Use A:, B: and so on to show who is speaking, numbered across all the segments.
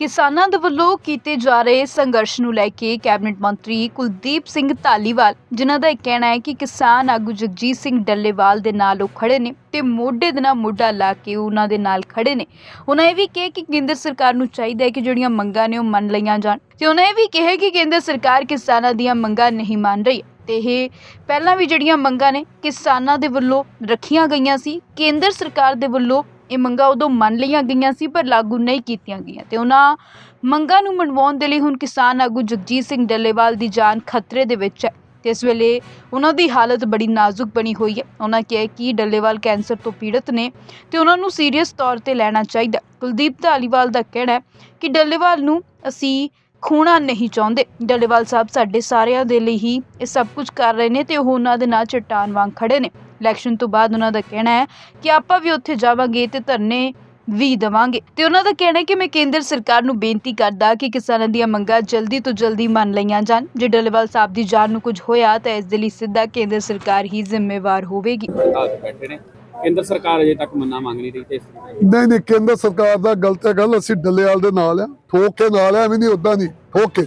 A: ਕਿਸਾਨਾਂ ਦੇ ਵੱਲੋਂ ਕੀਤੇ ਜਾ ਰਹੇ ਸੰਘਰਸ਼ ਨੂੰ ਲੈ ਕੇ ਕੈਬਨਿਟ ਮੰਤਰੀ ਕੁਲਦੀਪ ਸਿੰਘ ਧਾਲੀਵਾਲ, ਜਿਨ੍ਹਾਂ ਦਾ ਇਹ ਕਹਿਣਾ ਹੈ ਕਿ ਕਿਸਾਨ ਆਗੂ ਜਗਜੀਤ ਸਿੰਘ ਡੱਲੇਵਾਲ ਦੇ ਨਾਲ ਉਹ ਖੜੇ ਨੇ ਤੇ ਮੋਢੇ ਦੇ ਨਾਲ ਮੋਢਾ ਲਾ ਕੇ ਉਹਨਾਂ ਦੇ ਨਾਲ ਖੜੇ ਨੇ। ਉਹਨਾਂ ਇਹ ਵੀ ਕਿਹਾ ਕਿ ਕੇਂਦਰ ਸਰਕਾਰ ਨੂੰ ਚਾਹੀਦਾ ਹੈ ਕਿ ਜਿਹੜੀਆਂ ਮੰਗਾਂ ਨੇ ਉਹ ਮੰਨ ਲਈਆਂ ਜਾਣ ਤੇ ਉਹਨਾਂ ਇਹ ਵੀ ਕਿਹਾ ਕਿ ਕੇਂਦਰ ਸਰਕਾਰ ਕਿਸਾਨਾਂ ਦੀਆਂ ਮੰਗਾਂ ਨਹੀਂ ਮੰਨ ਰਹੀ। ਤੇ ਇਹ ਪਹਿਲਾਂ ਵੀ ਜਿਹੜੀਆਂ ਮੰਗਾਂ ਨੇ ਕਿਸਾਨਾਂ ਦੇ ਵੱਲੋਂ ਰੱਖੀਆਂ ਗਈਆਂ ਸੀ, ਕੇਂਦਰ ਸਰਕਾਰ ਦੇ ਵੱਲੋਂ ਇਹ ਮੰਗਾਂ ਉਦੋਂ ਮੰਨ ਲਈਆਂ ਗਈਆਂ ਸੀ, ਪਰ ਲਾਗੂ ਨਹੀਂ ਕੀਤੀਆਂ ਗਈਆਂ ਤੇ ਉਹਨਾਂ ਮੰਗਾਂ ਨੂੰ ਮਨਵਾਉਣ ਦੇ ਲਈ ਹੁਣ ਕਿਸਾਨ ਆਗੂ ਜਗਜੀਤ ਸਿੰਘ ਡੱਲੇਵਾਲ ਦੀ ਜਾਨ ਖਤਰੇ ਦੇ ਵਿੱਚ ਹੈ ਤੇ ਇਸ ਵੇਲੇ ਉਹਨਾਂ ਦੀ ਹਾਲਤ ਬੜੀ ਨਾਜ਼ੁਕ ਬਣੀ ਹੋਈ ਹੈ। ਉਹਨਾਂ ਕਿਹਾ ਕਿ ਡੱਲੇਵਾਲ ਕੈਂਸਰ ਤੋਂ ਪੀੜਤ ਨੇ ਤੇ ਉਹਨਾਂ ਨੂੰ ਸੀਰੀਅਸ ਤੌਰ ਤੇ ਲੈਣਾ ਚਾਹੀਦਾ ਕੁਲਦੀਪ ਧਾਲੀਵਾਲ ਦਾ ਕਹਿਣਾ ਹੈ ਕਿ ਡੱਲੇਵਾਲ ਨੂੰ ਅਸੀਂ ਖੂਣਾ ਨਹੀਂ ਚਾਹੁੰਦੇ। ਡੱਲੇਵਾਲ ਸਾਹਿਬ ਸਾਡੇ ਸਾਰਿਆਂ ਦੇ ਲਈ ਹੀ ਇਹ ਸਭ ਕੁਝ ਕਰ ਰਹੇ ਨੇ ਤੇ ਉਹ ਉਹਨਾਂ ਦੇ ਨਾਲ ਚਟਾਨ ਵਾਂਗ ਖੜੇ ਨੇ। ਇਲੈਕਸ਼ਨ ਤੋਂ ਬਾਅਦ ਉਹਨਾਂ ਦਾ ਕਹਿਣਾ ਹੈ ਕਿ ਆਪਾਂ ਵੀ ਉੱਥੇ ਜਾਵਾਂਗੇ ਤੇ ਧਰਨੇ ਵੀ ਦੇਵਾਂਗੇ। ਤੇ ਉਹਨਾਂ ਦਾ ਕਹਿਣਾ ਹੈ ਕਿ ਮੈਂ ਕੇਂਦਰ ਸਰਕਾਰ ਨੂੰ ਬੇਨਤੀ ਕਰਦਾ ਕਿ ਕਿਸਾਨਾਂ ਦੀਆਂ ਮੰਗਾਂ ਜਲਦੀ ਤੋਂ ਜਲਦੀ ਮੰਨ ਲਈਆਂ ਜਾਣ। ਜੇ ਡੱਲੇਵਾਲ ਸਾਹਿਬ ਦੀ ਜਾਨ ਨੂੰ ਕੁਝ ਹੋਇਆ ਤਾਂ ਇਸ ਦੇ ਲਈ ਸਿੱਧਾ ਕੇਂਦਰ ਸਰਕਾਰ ਹੀ ਜ਼ਿੰਮੇਵਾਰ ਹੋਵੇਗੀ।
B: ਬੈਠੇ ਨੇ। ਕੇਂਦਰ ਸਰਕਾਰ ਅਜੇ ਤੱਕ ਮੰਨਾ ਮੰਗ ਨਹੀਂ ਰਹੀ ਤੇ
C: ਨਹੀਂ ਨਹੀਂ ਕੇਂਦਰ ਸਰਕਾਰ ਦਾ ਗਲਤ ਹੈ। ਗੱਲ ਅਸੀਂ ਡੱਲੇਵਾਲ ਦੇ ਨਾਲ ਆ। ਠੋਕ ਕੇ ਨਾਲ ਆ ਐਵੇਂ ਨਹੀਂ ਉਦਾਂ ਨਹੀਂ। ਠੋਕ ਕੇ।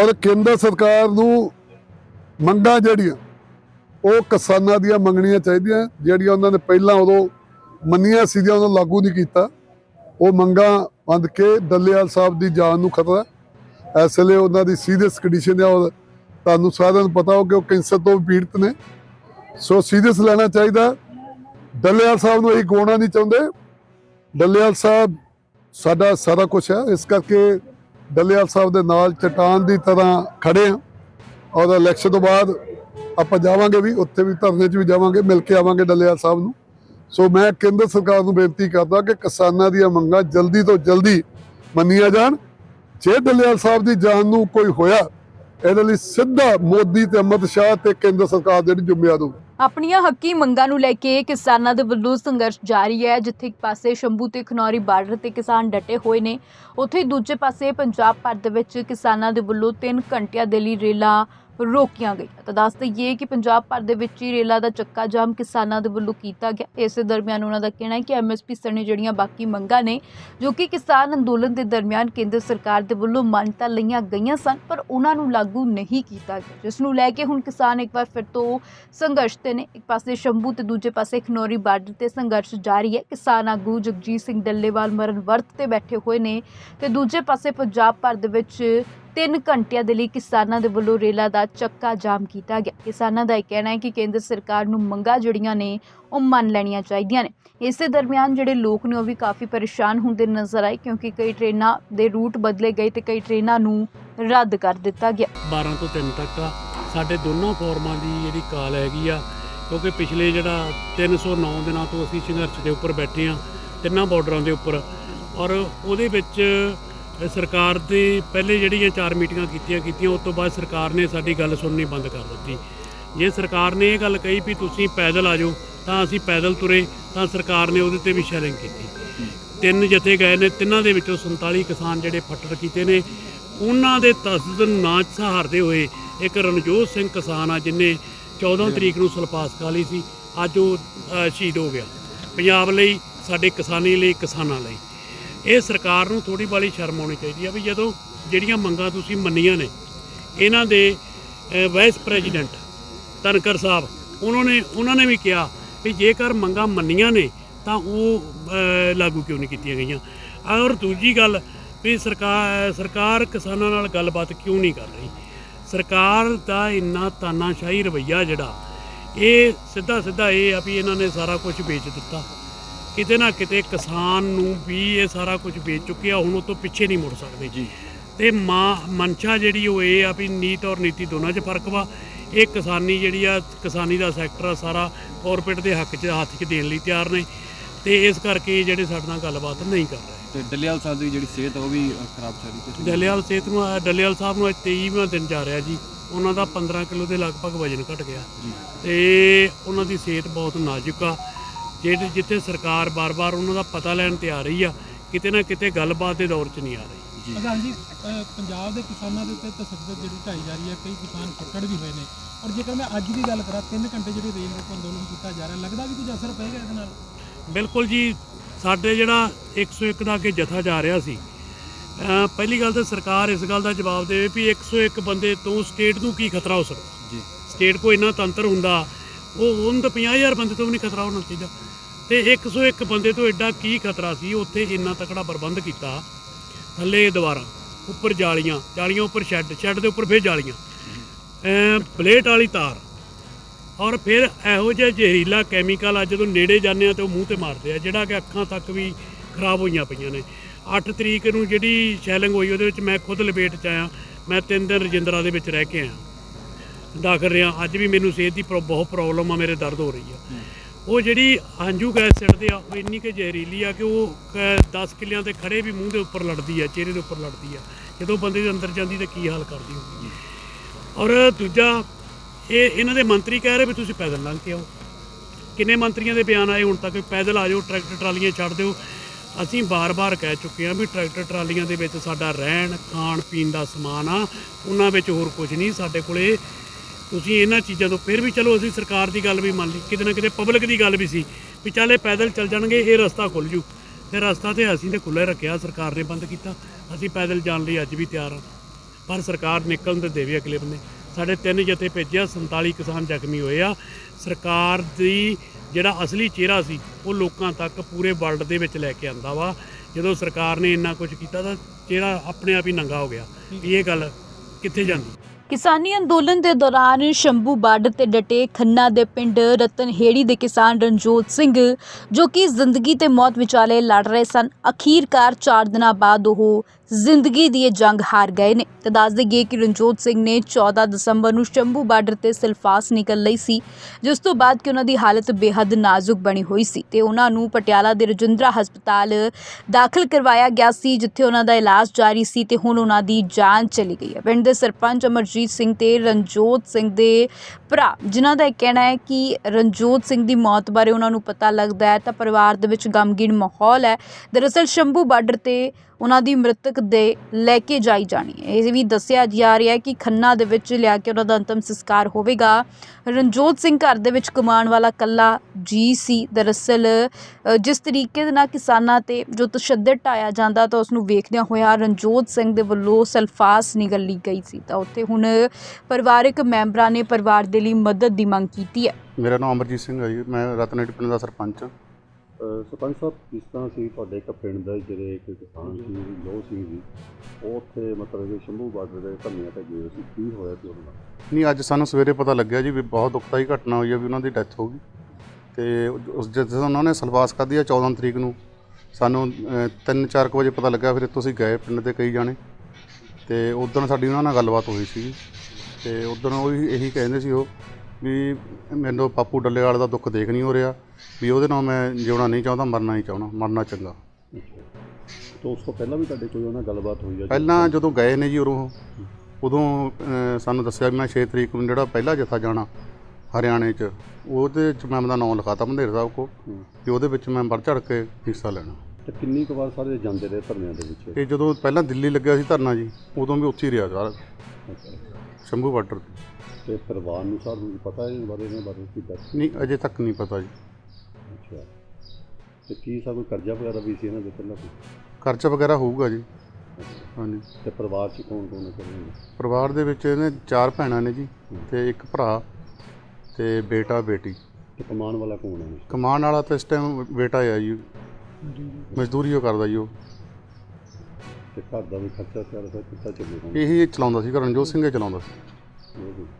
C: ਔਰ ਕੇਂਦਰ ਸਰਕਾਰ ਨੂੰ ਮੰਗਾਂ ਜਿਹੜੀਆਂ ਉਹ ਕਿਸਾਨਾਂ ਦੀਆਂ ਮੰਗਣੀਆਂ ਚਾਹੀਦੀਆਂ, ਜਿਹੜੀਆਂ ਉਹਨਾਂ ਨੇ ਪਹਿਲਾਂ ਉਦੋਂ ਮੰਨੀਆਂ ਸੀਗੀਆਂ ਜਾਂ ਉਹਨਾਂ ਲਾਗੂ ਨਹੀਂ ਕੀਤਾ। ਉਹ ਮੰਗਾਂ ਬੰਦ ਕੇ ਡੱਲੇਵਾਲ ਸਾਹਿਬ ਦੀ ਜਾਨ ਨੂੰ ਖਤਰਾ ਇਸ ਲਈ ਉਹਨਾਂ ਦੀ ਸੀਰੀਅਸ ਕੰਡੀਸ਼ਨ ਹੈ ਔਰ ਤੁਹਾਨੂੰ ਸਾਰਿਆਂ ਨੂੰ ਪਤਾ ਹੋ ਕਿ ਉਹ ਕੈਂਸਰ ਤੋਂ ਵੀ ਪੀੜਤ ਨੇ। ਸੋ ਸੀਰੀਅਸ ਲੈਣਾ ਚਾਹੀਦਾ। ਡੱਲੇਵਾਲ ਸਾਹਿਬ ਨੂੰ ਇਹ ਗੋਣਾ ਨਹੀਂ ਚਾਹੁੰਦੇ। ਡੱਲੇਵਾਲ ਸਾਹਿਬ ਸਾਡਾ ਸਾਰਾ ਕੁਝ ਹੈ। ਇਸ ਕਰਕੇ ਡੱਲੇਵਾਲ ਸਾਹਿਬ ਦੇ ਨਾਲ ਚਟਾਨ ਦੀ ਤਰ੍ਹਾਂ ਖੜੇ ਆ ਔਰ ਇਲੈਕਸ਼ਨ ਤੋਂ ਬਾਅਦ ਆਪਾਂ ਜਾਵਾਂਗੇ ਵੀ, ਉੱਥੇ ਵੀ ਧਰਨੇ 'ਚ ਵੀ ਜਾਵਾਂਗੇ, ਮਿਲ ਕੇ ਆਵਾਂਗੇ ਡੱਲੇਵਾਲ ਸਾਹਿਬ ਨੂੰ। ਸੋ ਮੈਂ ਕੇਂਦਰ ਸਰਕਾਰ ਨੂੰ ਬੇਨਤੀ ਕਰਦਾ ਕਿ ਕਿਸਾਨਾਂ ਦੀਆਂ ਮੰਗਾਂ ਜਲਦੀ ਤੋਂ ਜਲਦੀ ਮੰਨੀਆਂ ਜਾਣ। ਜੇ ਡੱਲੇਵਾਲ ਸਾਹਿਬ ਦੀ ਜਾਨ ਨੂੰ ਕੋਈ ਹੋਇਆ, ਇਹਦੇ ਲਈ ਸਿੱਧਾ ਮੋਦੀ ਤੇ ਅਮਿਤ ਸ਼ਾਹ ਤੇ ਕੇਂਦਰ ਸਰਕਾਰ ਜਿਹੜੀ ਜ਼ਿੰਮੇਵਾਰ ਹੋਊ
A: ਆਪਣੀਆਂ ਹੱਕੀ ਮੰਗਾਂ ਨੂੰ ਲੈ ਕੇ ਕਿਸਾਨਾਂ ਦੇ ਵੱਲੋਂ ਸੰਘਰਸ਼ ਜਾਰੀ ਹੈ। ਜਿੱਥੇ ਇੱਕ ਪਾਸੇ ਸ਼ੰਭੂ ਤੇ ਖਨੌਰੀ ਬਾਰਡਰ ਤੇ ਕਿਸਾਨ ਡਟੇ ਹੋਏ ਨੇ, ਉੱਥੇ ਦੂਜੇ ਪਾਸੇ ਪੰਜਾਬ ਭਰ ਦੇ ਵਿੱਚ ਕਿਸਾਨਾਂ ਦੇ ਵੱਲੋਂ 3 ਘੰਟਿਆਂ ਦੇ ਲਈ ਰੇਲਾਂ ਰੋਕੀਆਂ ਗਈਆਂ। ਤਾਂ ਦੱਸ ਦਈਏ ਕਿ ਪੰਜਾਬ ਭਰ ਦੇ ਵਿੱਚ ਹੀ ਰੇਲਾਂ ਦਾ ਚੱਕਾ ਜਾਮ ਕਿਸਾਨਾਂ ਦੇ ਵੱਲੋਂ ਕੀਤਾ ਗਿਆ। ਇਸੇ ਦਰਮਿਆਨ ਉਹਨਾਂ ਦਾ ਕਹਿਣਾ ਹੈ ਕਿ ਐਮਐਸਪੀ ਸਣੇ ਜਿਹੜੀਆਂ ਬਾਕੀ ਮੰਗਾਂ ਨੇ, ਜੋ ਕਿ ਕਿਸਾਨ ਅੰਦੋਲਨ ਦੇ ਦਰਮਿਆਨ ਕੇਂਦਰ ਸਰਕਾਰ ਦੇ ਵੱਲੋਂ ਮੰਨ ਲਈਆਂ ਗਈਆਂ ਸਨ, ਪਰ ਉਹਨਾਂ ਨੂੰ ਲਾਗੂ ਨਹੀਂ ਕੀਤਾ ਗਿਆ। ਜਿਸ ਨੂੰ ਲੈ ਕੇ ਹੁਣ ਕਿਸਾਨ ਇੱਕ ਵਾਰ ਫਿਰ ਤੋਂ ਸੰਘਰਸ਼ ਤੇ ਨੇ। ਇੱਕ ਪਾਸੇ ਸ਼ੰਭੂ ਤੇ ਦੂਜੇ ਪਾਸੇ ਖਨੌਰੀ ਬਾਰਡਰ ਤੇ ਸੰਘਰਸ਼ ਜਾਰੀ ਹੈ। ਕਿਸਾਨ ਆਗੂ ਜਗਜੀਤ ਸਿੰਘ ਡੱਲੇਵਾਲ ਮਰਨ ਵਰਤ ਤੇ ਬੈਠੇ ਹੋਏ ਨੇ ਤੇ ਦੂਜੇ ਪਾਸੇ ਪੰਜਾਬ ਭਰ ਦੇ ਵਿੱਚ 3 ਘੰਟਿਆਂ ਦੇ ਲਈ ਕਿਸਾਨਾਂ ਦੇ ਵੱਲੋਂ ਰੇਲਾਂ ਦਾ ਚੱਕਾ ਜਾਮ ਕੀਤਾ ਗਿਆ। ਕਿਸਾਨਾਂ ਦਾ ਇਹ ਕਹਿਣਾ ਹੈ ਕਿ ਕੇਂਦਰ ਸਰਕਾਰ ਨੂੰ ਮੰਗਾਂ ਜਿਹੜੀਆਂ ਨੇ, ਉਹ ਮੰਨ ਲੈਣੀਆਂ ਚਾਹੀਦੀਆਂ ਨੇ। ਇਸੇ ਦਰਮਿਆਨ ਜਿਹੜੇ ਲੋਕ ਨੇ, ਉਹ ਵੀ ਕਾਫੀ ਪਰੇਸ਼ਾਨ ਹੁੰਦੇ ਨਜ਼ਰ ਆਏ ਕਿਉਂਕਿ ਕਈ ਟ੍ਰੇਨਾਂ ਦੇ ਰੂਟ ਬਦਲੇ ਗਏ ਤੇ ਕਈ ਟ੍ਰੇਨਾਂ ਨੂੰ ਰੱਦ ਕਰ ਦਿੱਤਾ ਗਿਆ।
D: 12 ਤੋਂ 3 ਤੱਕ ਸਾਡੇ ਦੋਨੋਂ ਫੋਰਮਾਂ ਦੀ ਜਿਹੜੀ ਕਾਲ ਹੈਗੀ ਆ, ਕਿਉਂਕਿ ਪਿਛਲੇ ਜਿਹੜਾ 309 ਦਿਨਾਂ ਤੋਂ ਅਸੀਂ ਸੰਘਰਸ਼ ਦੇ ਉੱਪਰ ਬੈਠੇ ਆ, ਤਿੰਨਾਂ ਬਾਰਡਰਾਂ ਦੇ ਉੱਪਰ। ਔਰ ਉਹਦੇ ਵਿੱਚ ਸਰਕਾਰ ਦੇ ਪਹਿਲੇ ਜਿਹੜੀਆਂ ਚਾਰ ਮੀਟਿੰਗਾਂ ਕੀਤੀਆਂ ਕੀਤੀਆਂ, ਉਸ ਤੋਂ ਬਾਅਦ ਸਰਕਾਰ ਨੇ ਸਾਡੀ ਗੱਲ ਸੁਣਨੀ ਬੰਦ ਕਰ ਦਿੱਤੀ। ਜੇ ਸਰਕਾਰ ਨੇ ਇਹ ਗੱਲ ਕਹੀ ਵੀ ਤੁਸੀਂ ਪੈਦਲ ਆ ਜਾਓ, ਤਾਂ ਅਸੀਂ ਪੈਦਲ ਤੁਰੇ, ਤਾਂ ਸਰਕਾਰ ਨੇ ਉਹਦੇ ਤੇ ਵੀ ਸ਼ੈਲਿੰਗ ਕੀਤੀ। ਤਿੰਨ ਜਥੇ ਗਏ ਨੇ, ਤਿੰਨਾਂ ਦੇ ਵਿੱਚੋਂ 47 ਕਿਸਾਨ ਜਿਹੜੇ ਫੱਟੜ ਕੀਤੇ ਨੇ। ਉਹਨਾਂ ਦੇ ਤਸਦਨ ਨਾ ਸਹਾਰਦੇ ਹੋਏ ਇੱਕ ਰਣਜੋਤ ਸਿੰਘ ਕਿਸਾਨ ਆ, ਜਿਨੇ 14 ਤਰੀਕ ਨੂੰ ਸਲਪਾਸ ਖਾ ਲਈ ਸੀ, ਅੱਜ ਉਹ ਸ਼ਹੀਦ ਹੋ ਗਿਆ। ਪੰਜਾਬ ਲਈ, ਸਾਡੇ ਕਿਸਾਨੀ ਲਈ, ਕਿਸਾਨਾਂ ਲਈ। ਇਹ ਸਰਕਾਰ ਨੂੰ ਥੋੜੀ ਬਾਲੀ ਸ਼ਰਮ ਆਉਣੀ ਚਾਹੀਦੀ ਆ ਵੀ ਜਦੋਂ ਜਿਹੜੀਆਂ ਮੰਗਾਂ ਤੁਸੀਂ ਮੰਨੀਆਂ ਨੇ, ਇਹਨਾਂ ਦੇ ਵਾਈਸ ਪ੍ਰੈਜ਼ੀਡੈਂਟ ਧਨਕਰ ਸਾਹਿਬ, ਉਹਨਾਂ ਨੇ ਉਹਨਾਂ ਨੇ ਵੀ ਕਿਹਾ ਵੀ ਜੇਕਰ ਮੰਗਾਂ ਮੰਨੀਆਂ ਨੇ ਤਾਂ ਉਹ ਲਾਗੂ ਕਿਉਂ ਨਹੀਂ ਕੀਤੀਆਂ ਗਈਆਂ। ਔਰ ਦੂਜੀ ਗੱਲ ਵੀ ਸਰਕਾਰ ਸਰਕਾਰ ਕਿਸਾਨਾਂ ਨਾਲ ਗੱਲਬਾਤ ਕਿਉਂ ਨਹੀਂ ਕਰ ਰਹੀ? ਸਰਕਾਰ ਦਾ ਇੰਨਾ ਤਾਨਾਸ਼ਾਹੀ ਰਵਈਆ ਜਿਹੜਾ, ਇਹ ਸਿੱਧਾ ਸਿੱਧਾ ਇਹ ਆ ਵੀ ਇਹਨਾਂ ਨੇ ਸਾਰਾ ਕੁਝ ਵੇਚ ਦਿੱਤਾ। ਕਿਤੇ ਨਾ ਕਿਤੇ ਕਿਸਾਨ ਨੂੰ ਵੀ ਇਹ ਸਾਰਾ ਕੁਝ ਵੇਚ ਚੁੱਕੇ ਆ ਹੁਣ ਉਹ ਤੋਂ ਪਿੱਛੇ ਨਹੀਂ ਮੁੜ ਸਕਦੇ। ਜੀ। ਤੇ ਮਾਂ ਮਨਸ਼ਾ ਜਿਹੜੀ ਉਹ ਇਹ ਆ ਵੀ ਨੀਤ ਔਰ ਨੀਤੀ ਦੋਨਾਂ 'ਚ ਫ਼ਰਕ ਵਾ। ਇਹ ਕਿਸਾਨੀ ਜਿਹੜੀ ਆ ਕਿਸਾਨੀ ਦਾ ਸੈਕਟਰ ਆ ਸਾਰਾ ਕਾਰਪੋਰੇਟ ਦੇ ਹੱਕ 'ਚ ਹੱਥ 'ਚ ਦੇਣ ਲਈ ਤਿਆਰ ਨੇ। ਤੇ ਇਸ ਕਰਕੇ ਜਿਹੜੇ ਸਾਡੇ ਨਾਲ ਗੱਲਬਾਤ ਨਹੀਂ ਕਰ ਰਹੇ।
B: ਤੇ ਡੱਲੇਵਾਲ ਸਾਹਿਬ ਦੀ ਜਿਹੜੀ ਸਿਹਤ ਉਹ ਵੀ ਖਰਾਬ ਚੱਲ ਰਹੀ ਤੇ
D: ਡੱਲੇਵਾਲ ਸਿਹਤ ਨੂੰ ਡੱਲੇਵਾਲ ਸਾਹਿਬ ਨੂੰ ਅੱਜ 23ਵਾਂ ਦਿਨ ਜਾ ਰਿਹਾ ਜੀ। ਉਹਨਾਂ ਦਾ 15 ਕਿਲੋ ਦੇ ਲਗਭਗ ਵਜਨ ਘਟ ਗਿਆ। ਤੇ ਉਹਨਾਂ ਦੀ ਸਿਹਤ ਬਹੁਤ ਨਾਜ਼ੁਕ ਆ। ਜਿਹੜੇ ਜਿੱਥੇ ਸਰਕਾਰ ਬਾਰ-ਬਾਰ ਉਹਨਾਂ ਦਾ ਪਤਾ ਲੈਣ ਤੇ ਆ ਰਹੀ ਆ ਕਿਤੇ ਨਾ ਕਿਤੇ ਗੱਲਬਾਤ ਦੇ ਦੌਰ 'ਚ ਨਹੀਂ ਆ ਰਹੀ।
E: ਪ੍ਰਧਾਨ ਜੀ ਅ, ਪੰਜਾਬ ਦੇ ਕਿਸਾਨਾਂ ਦੇ ਉੱਤੇ ਤਸੱਦਦ ਜਿਹੜੀ ਢਾਈ ਜਾ ਰਹੀ ਹੈ ਕਈ ਕਿਸਾਨ ਫੱਟੜ ਵੀ ਹੋਏ ਨੇ। ਔਰ ਜੇਕਰ ਮੈਂ ਅੱਜ ਦੀ ਗੱਲ ਕਰਾਂ 3 ਘੰਟੇ ਜਿਹੜੇ ਰੇਲ ਰੋਕੋ ਅੰਦੋਲਨ ਕੀਤਾ ਜਾ ਰਿਹਾ ਲੱਗਦਾ ਵੀ ਕੁਝ ਅਸਰ ਪਏਗਾ ਇਹਦੇ ਨਾਲ?
D: ਬਿਲਕੁਲ ਜੀ ਸਾਡੇ ਜਿਹੜਾ 101 ਦਾ ਅੱਗੇ ਜਥਾ ਜਾ ਰਿਹਾ ਸੀ। ਅ, ਪਹਿਲੀ ਗੱਲ ਤਾਂ ਸਰਕਾਰ ਇਸ ਗੱਲ ਦਾ ਜਵਾਬ ਦੇਵੇ ਵੀ 101 ਬੰਦੇ ਤੋਂ ਸਟੇਟ ਨੂੰ ਕੀ ਖਤਰਾ ਹੋ ਸਕਦਾ?
B: ਜੀ।
D: ਸਟੇਟ ਕੋ ਇੰਨਾ ਤੰਤਰ ਹੁੰਦਾ ਉਹ ਉਹਨੂੰ ਤਾਂ 50000 ਬੰਦੇ ਤੋਂ ਵੀ ਨਹੀਂ ਖਤਰਾ ਹੋਣਾ ਚਾਹੀਦਾ। ਤੇ 101 ਬੰਦੇ ਤੋਂ ਐਡਾ ਕੀ ਖਤਰਾ ਸੀ, ਉੱਥੇ ਇੰਨਾ ਤਕੜਾ ਪ੍ਰਬੰਧ ਕੀਤਾ, ਥੱਲੇ ਦੀਵਾਰਾਂ, ਉੱਪਰ ਜਾਲੀਆਂ ਜਾਲੀਆਂ ਉੱਪਰ ਸ਼ੈੱਡ ਸ਼ੈੱਡ ਦੇ ਉੱਪਰ ਫੇਰ ਜਾਲੀਆਂ ਪਲੇਟ ਵਾਲੀ ਤਾਰ, ਔਰ ਫਿਰ ਇਹੋ ਜਿਹਾ ਜ਼ਹਿਰੀਲਾ ਕੈਮੀਕਲ ਆ, ਜਦੋਂ ਨੇੜੇ ਜਾਂਦੇ ਆ ਤੇ ਉਹ ਮੂੰਹ ਤੇ ਮਾਰਦੇ ਆ, ਜਿਹੜਾ ਕਿ ਅੱਖਾਂ ਤੱਕ ਵੀ ਖਰਾਬ ਹੋਈਆਂ ਪਈਆਂ ਨੇ। 8 ਤਰੀਕ ਨੂੰ ਜਿਹੜੀ ਸ਼ੈਲਿੰਗ ਹੋਈ, ਉਹਦੇ ਵਿੱਚ ਮੈਂ ਖੁਦ ਲਪੇਟ ਚ ਆਇਆ, ਮੈਂ ਤਿੰਨ ਦਿਨ ਰਜਿੰਦਰਾ ਦੇ ਵਿੱਚ ਰਹਿ ਕੇ ਆਇਆ। ਦਾਖਲ ਰਿਹਾ, ਅੱਜ ਵੀ ਮੈਨੂੰ ਸਿਹਤ ਦੀ ਪ੍ਰੋ- ਬਹੁਤ ਪ੍ਰੋਬਲਮ ਆ, ਮੇਰੇ ਦਰਦ ਹੋ ਰਹੀ ਆ। ਉਹ ਜਿਹੜੀ ਹੰਝੂ ਗੈਸ ਸਿੱਟਦੇ ਆ ਉਹ ਇੰਨੀ ਕਿ ਜ਼ਹਿਰੀਲੀ ਆ ਕਿ ਉਹ 10 ਕਿੱਲਿਆਂ ਤੇ ਖੜੇ ਵੀ ਮੂੰਹ ਦੇ ਉੱਪਰ ਲੜਦੀ ਆ ਚਿਹਰੇ ਦੇ ਉੱਪਰ ਲੜਦੀ ਆ। ਜਦੋਂ ਬੰਦੇ ਦੇ ਅੰਦਰ ਜਾਂਦੀ ਤਾਂ ਕੀ ਹਾਲ ਕਰਦੀ ਹੋਊਗੀ। ਔਰ ਦੂਜਾ ਇਹ ਇਹਨਾਂ ਦੇ ਮੰਤਰੀ ਕਹਿ ਰਹੇ ਵੀ ਤੁਸੀਂ ਪੈਦਲ ਲੰਘ ਕੇ ਆਓ। ਕਿੰਨੇ ਮੰਤਰੀਆਂ ਦੇ ਬਿਆਨ ਆਏ ਹੁਣ ਤੱਕ ਪੈਦਲ ਆ ਜਾਓ ਟਰੈਕਟਰ ਟਰਾਲੀਆਂ ਛੱਡ ਦਿਓ। ਅਸੀਂ ਬਾਰ-ਬਾਰ ਕਹਿ ਚੁੱਕੇ ਹਾਂ ਵੀ ਟਰੈਕਟਰ ਟਰਾਲੀਆਂ ਦੇ ਵਿੱਚ ਸਾਡਾ ਰਹਿਣ ਖਾਣ ਪੀਣ ਦਾ ਸਮਾਨ ਆ ਉਹਨਾਂ ਵਿੱਚ ਹੋਰ ਕੁਝ ਨਹੀਂ। ਸਾਡੇ ਕੋਲੇ ਤੁਸੀਂ ਇਹਨਾਂ ਚੀਜ਼ਾਂ ਤੋਂ ਫਿਰ ਵੀ ਚਲੋ ਅਸੀਂ ਸਰਕਾਰ ਦੀ ਗੱਲ ਵੀ ਮੰਨ ਲਈ, ਕਿਤੇ ਨਾ ਕਿਤੇ ਪਬਲਿਕ ਦੀ ਗੱਲ ਵੀ ਸੀ ਵੀ ਚੱਲ ਇਹ ਪੈਦਲ ਚੱਲ ਜਾਣਗੇ, ਇਹ ਰਸਤਾ ਖੁੱਲ ਜੂ। ਤੇ ਰਸਤਾ ਤੇ ਅਸੀਂ ਤੇ ਖੁੱਲ੍ਹਾ ਰੱਖਿਆ, ਸਰਕਾਰ ਨੇ ਬੰਦ ਕੀਤਾ। ਅਸੀਂ ਪੈਦਲ ਜਾਣ ਲਈ ਅੱਜ ਵੀ ਤਿਆਰ ਹਾਂ। ਪਰ ਸਰਕਾਰ ਨਿਕਲਣ ਤੇ ਦੇਵੇ ਅਗਲੇ ਬੰਦੇ। ਸਾਡੇ ਤਿੰਨ ਜਥੇ ਭੇਜਿਆ 47 ਕਿਸਾਨ ਜ਼ਖਮੀ ਹੋਏ ਆ। ਸਰਕਾਰ ਦੀ ਜਿਹੜਾ ਅਸਲੀ ਚਿਹਰਾ ਸੀ, ਉਹ ਲੋਕਾਂ ਤੱਕ ਪੂਰੇ ਵਰਲਡ ਦੇ ਵਿੱਚ ਲੈ ਕੇ ਆਂਦਾ ਵਾ। ਜਦੋਂ ਸਰਕਾਰ ਨੇ ਇੰਨਾ ਕੁਝ ਕੀਤਾ ਤਾਂ ਚਿਹਰਾ ਆਪਣੇ ਆਪ ਹੀ ਨੰਗਾ ਹੋ ਗਿਆ। ਵੀ ਇਹ ਗੱਲ ਕਿੱਥੇ ਜਾਂਦੀ?
A: ਕਿਸਾਨੀ ਅੰਦੋਲਨ ਦੇ ਦੌਰਾਨ ਸ਼ੰਭੂ ਬਾਰਡਰ ਤੇ ਡਟੇ ਖੰਨਾ ਦੇ ਪਿੰਡ ਰਤਨਹੇੜੀ ਦੇ ਕਿਸਾਨ ਰਣਜੋਤ ਸਿੰਘ, ਜੋ ਕਿ ਜ਼ਿੰਦਗੀ ਤੇ ਮੌਤ ਵਿਚਾਲੇ ਲੜ ਰਹੇ ਸਨ, ਅਖੀਰਕਾਰ 4 ਦਿਨਾਂ ਬਾਅਦ ਉਹ ਜ਼ਿੰਦਗੀ ਦੀ ਇਹ ਜੰਗ ਹਾਰ ਗਏ ਨੇ। ਤੇ ਦੱਸ ਦੇਈਏ ਕਿ ਰਣਜੋਤ ਸਿੰਘ ਨੇ 14 ਦਸੰਬਰ ਨੂੰ ਸ਼ੰਭੂ ਬਾਰਡਰ ਤੇ ਸਲਫਾਸ ਨਿਕਲ ਲਈ ਸੀ, ਜਿਸ ਤੋਂ ਬਾਅਦ ਕਿ ਉਹਨਾਂ ਦੀ ਹਾਲਤ ਬੇਹੱਦ ਨਾਜ਼ੁਕ ਬਣੀ ਹੋਈ ਸੀ ਤੇ ਉਹਨਾਂ ਨੂੰ ਪਟਿਆਲਾ ਦੇ ਰਜਿੰਦਰਾ ਹਸਪਤਾਲ ਦਾਖਲ ਕਰਵਾਇਆ ਗਿਆ ਸੀ, ਜਿੱਥੇ ਉਹਨਾਂ ਦਾ ਇਲਾਜ ਜਾਰੀ ਸੀ ਤੇ ਹੁਣ ਉਹਨਾਂ ਦੀ ਜਾਨ ਚਲੀ ਗਈ ਹੈ। ਪਿੰਡ ਦੇ ਸਰਪੰਚ ਅਮਰਜੀਤ ਸਿੰਘ ਤੇ ਰਣਜੋਤ ਸਿੰਘ ਦੇ ਭਰਾ, ਜਿਨ੍ਹਾਂ ਦਾ ਇਹ ਕਹਿਣਾ ਹੈ ਕਿ ਰਣਜੋਤ ਸਿੰਘ ਦੀ ਮੌਤ ਬਾਰੇ ਉਹਨਾਂ ਨੂੰ ਪਤਾ ਲੱਗਦਾ ਹੈ, ਤਾਂ ਪਰਿਵਾਰ ਦੇ ਵਿੱਚ ਗਮਗੀਨ ਮਾਹੌਲ ਹੈ। ਦਰਅਸਲ ਸ਼ੰਭੂ ਬਾਰਡਰ ਤੇ ਉਹਨਾਂ ਦੀ ਮ੍ਰਿਤਕ ਦੇ ਲੈ ਕੇ ਜਾਈ ਜਾਣੀ ਹੈ। ਇਹ ਵੀ ਦੱਸਿਆ ਜਾ ਰਿਹਾ ਹੈ ਕਿ ਖੰਨਾ ਦੇ ਵਿੱਚ ਲਿਆ ਕੇ ਉਹਨਾਂ ਦਾ ਅੰਤਮ ਸੰਸਕਾਰ ਹੋਵੇਗਾ। ਰਣਜੋਤ ਸਿੰਘ ਘਰ ਦੇ ਵਿੱਚ ਕਮਾਉਣ ਵਾਲਾ ਕੱਲਾ ਜੀ ਸੀ। ਦਰਅਸਲ ਜਿਸ ਤਰੀਕੇ ਦੇ ਨਾਲ ਕਿਸਾਨਾਂ ਤੇ ਜੋ ਤਸ਼ੱਦਦ ਢਾਇਆ ਜਾਂਦਾ ਤਾਂ ਉਸ ਨੂੰ ਵੇਖਦਿਆਂ ਹੋਇਆ ਰਣਜੋਤ ਸਿੰਘ ਦੇ ਵੱਲੋਂ ਸਲਫਾਸ ਨਿਗਲ ਗਈ ਸੀ। ਤਾਂ ਉੱਥੇ ਹੁਣ ਪਰਿਵਾਰਕ ਮੈਂਬਰਾਂ ਨੇ ਪਰਿਵਾਰ ਦੇ ਲਈ ਮਦਦ ਦੀ ਮੰਗ ਕੀਤੀ ਹੈ।
F: ਮੇਰਾ ਨਾਮ ਅਮਰਜੀਤ ਸਿੰਘ ਹੈ ਜੀ। ਮੈਂ ਰਤਨੇਟ ਪਿੰਡ ਦਾ ਸਰਪੰਚ ਹਾਂ।
G: ਸਰਪੰਚ ਸਾਹਿਬ ਜਿਸ ਤਰ੍ਹਾਂ ਸੀ ਤੁਹਾਡੇ ਇੱਕ ਪਿੰਡ ਦਾ ਜਿਹੜੇ ਇੱਕ ਕਿਸਾਨ ਸੀ ਲੋਹ ਸਿੰਘ ਜੀ, ਉਹ ਉੱਥੇ ਮਤਲਬ ਕਿ ਸ਼ੰਭੂ ਬਾਰਡਰ ਦੇ ਧਰਨਿਆਂ ਤੇ ਗਏ ਸੀ। ਕੀ ਹੋਇਆ ਸੀ ਉਹਨਾਂ ਨਾਲ
F: ਨਹੀਂ, ਅੱਜ ਸਾਨੂੰ ਸਵੇਰੇ ਪਤਾ ਲੱਗਿਆ ਜੀ ਵੀ ਬਹੁਤ ਦੁਖਦਾਈ ਘਟਨਾ ਹੋਈ ਹੈ ਵੀ ਉਹਨਾਂ ਦੀ ਡੈਥ ਹੋ ਗਈ। ਤੇ ਉਸ ਜਦੋਂ ਉਹਨਾਂ ਨੇ ਸਲਵਾਸ ਖਾਧੀ ਆ 14 ਤਰੀਕ ਨੂੰ। ਸਾਨੂੰ 3-4 ਵਜੇ ਪਤਾ ਲੱਗਾ ਫਿਰ ਇੱਥੋਂ ਅਸੀਂ ਗਏ ਪਿੰਡ ਦੇ ਕਈ ਜਾਣੇ। ਤੇ ਉਦੋਂ ਸਾਡੀ ਉਹਨਾਂ ਨਾਲ ਗੱਲਬਾਤ ਹੋਈ ਸੀ ਤੇ ਉਦੋਂ ਉਹ ਹੀ- ਇਹੀ ਕਹਿੰਦੇ ਸੀ ਉਹ ਵੀ ਮੈਨੂੰ ਪਾਪੂ ਡੱਲੇਵਾਲ ਦਾ ਦੁੱਖ ਦੇਖ ਨਹੀਂ ਹੋ ਰਿਹਾ ਵੀ ਉਹਦੇ ਨਾਲ ਮੈਂ ਜਿਉਣਾ ਨਹੀਂ ਚਾਹੁੰਦਾ ਮਰਨਾ ਨਹੀਂ ਚਾਹੁੰਦਾ ਮਰਨਾ ਚੰਗਾ।
G: ਤਾਂ ਉਸ ਤੋਂ ਪਹਿਲਾਂ ਵੀ ਤੁਹਾਡੇ ਕੋਈ ਉਹਨਾਂ ਗੱਲਬਾਤ ਹੋਈ ਹੈ?
F: ਪਹਿਲਾਂ ਜਦੋਂ ਗਏ ਨੇ ਜੀ ਉਰੋਂ ਉਦੋਂ ਅਹ, ਸਾਨੂੰ ਦੱਸਿਆ ਵੀ ਮੈਂ 6 ਤਰੀਕ ਨੂੰ ਜਿਹੜਾ ਪਹਿਲਾ ਜਥਾ ਜਾਣਾ ਹਰਿਆਣੇ 'ਚ ਉਹਦੇ 'ਚ ਮੈਂ ਆਪਦਾ ਨਾਮ ਲਿਖਾਤਾ ਮੰਦੇਰ ਸਾਹਿਬ ਕੋ ਕਿ ਉਹਦੇ ਵਿੱਚ ਮੈਂ ਵੱਧ ਚੜ ਕੇ ਹਿੱਸਾ ਲੈਣਾ।
G: ਤੇ ਕਿੰਨੀ ਕੁ ਵਾਰ ਸਾਰੇ ਜਾਂਦੇ ਰਹੇ ਧਰਨਿਆਂ ਦੇ ਵਿੱਚ?
F: ਤੇ ਜਦੋਂ ਪਹਿਲਾਂ ਦਿੱਲੀ ਲੱਗਿਆ ਸੀ ਧਰਨਾ ਜੀ ਉਦੋਂ ਵੀ ਉੱਥੇ ਹੀ ਰਿਹਾ ਸਾਰਾ। ਸ਼ੰਭੂ ਬਾਰਡਰ ਤੇ।
G: ਤੇ ਪਰਿਵਾਰ ਨੂੰ ਸਾਰ ਨੂੰ ਪਤਾ ਹੈ ਇਸ ਬਾਰੇ ਇਹਨਾਂ ਬਾਰੇ ਕੀ ਦੱਸ
F: ਨਹੀਂ ਅਜੇ ਤੱਕ ਨਹੀਂ ਪਤਾ ਜੀ।
G: ਅੱਛਾ। ਤੇ ਕੀ ਸਾ ਕੋਈ ਕਰਜ਼ਾ ਵਗੈਰਾ ਵੀ ਸੀ ਇਹਨਾਂ ਦੇ ਪਹਿਲਾਂ ਕੋਈ?
F: ਖਰਚਾ ਵਗੈਰਾ ਹੋਊਗਾ ਜੀ। ਹਾਂਜੀ।
G: ਤੇ ਪਰਿਵਾਰ 'ਚ ਕੌਣ ਕੌਣ ਹੈ ਕਰਨਗੇ
F: ਪਰਿਵਾਰ ਦੇ ਵਿੱਚ ਇਹਨੇ ਚਾਰ ਭੈਣਾਂ ਨੇ ਜੀ ਤੇ ਇੱਕ ਭਰਾ ਤੇ ਬੇਟਾ ਬੇਟੀ।
G: ਤੇ ਕਮਾਉਣ ਵਾਲਾ ਕੌਣ ਹੈ
F: ਕਮਾਉਣ ਵਾਲਾ ਤਾਂ ਇਸ ਟਾਈਮ ਬੇਟਾ ਆ ਜੀ। ਮਜ਼ਦੂਰੀ ਉਹ ਕਰਦਾ ਜੀ ਉਹ।
G: ਤੇ ਘਰ ਦਾ ਵੀ ਖਰਚਾ ਸਾਰਾ ਕਿੱਥਾ ਚੱਲੇਗਾ?
F: ਇਹੀ ਚਲਾਉਂਦਾ ਸੀ ਰਣਜੋਤ ਸਿੰਘ ਹੀ ਚਲਾਉਂਦਾ ਸੀ।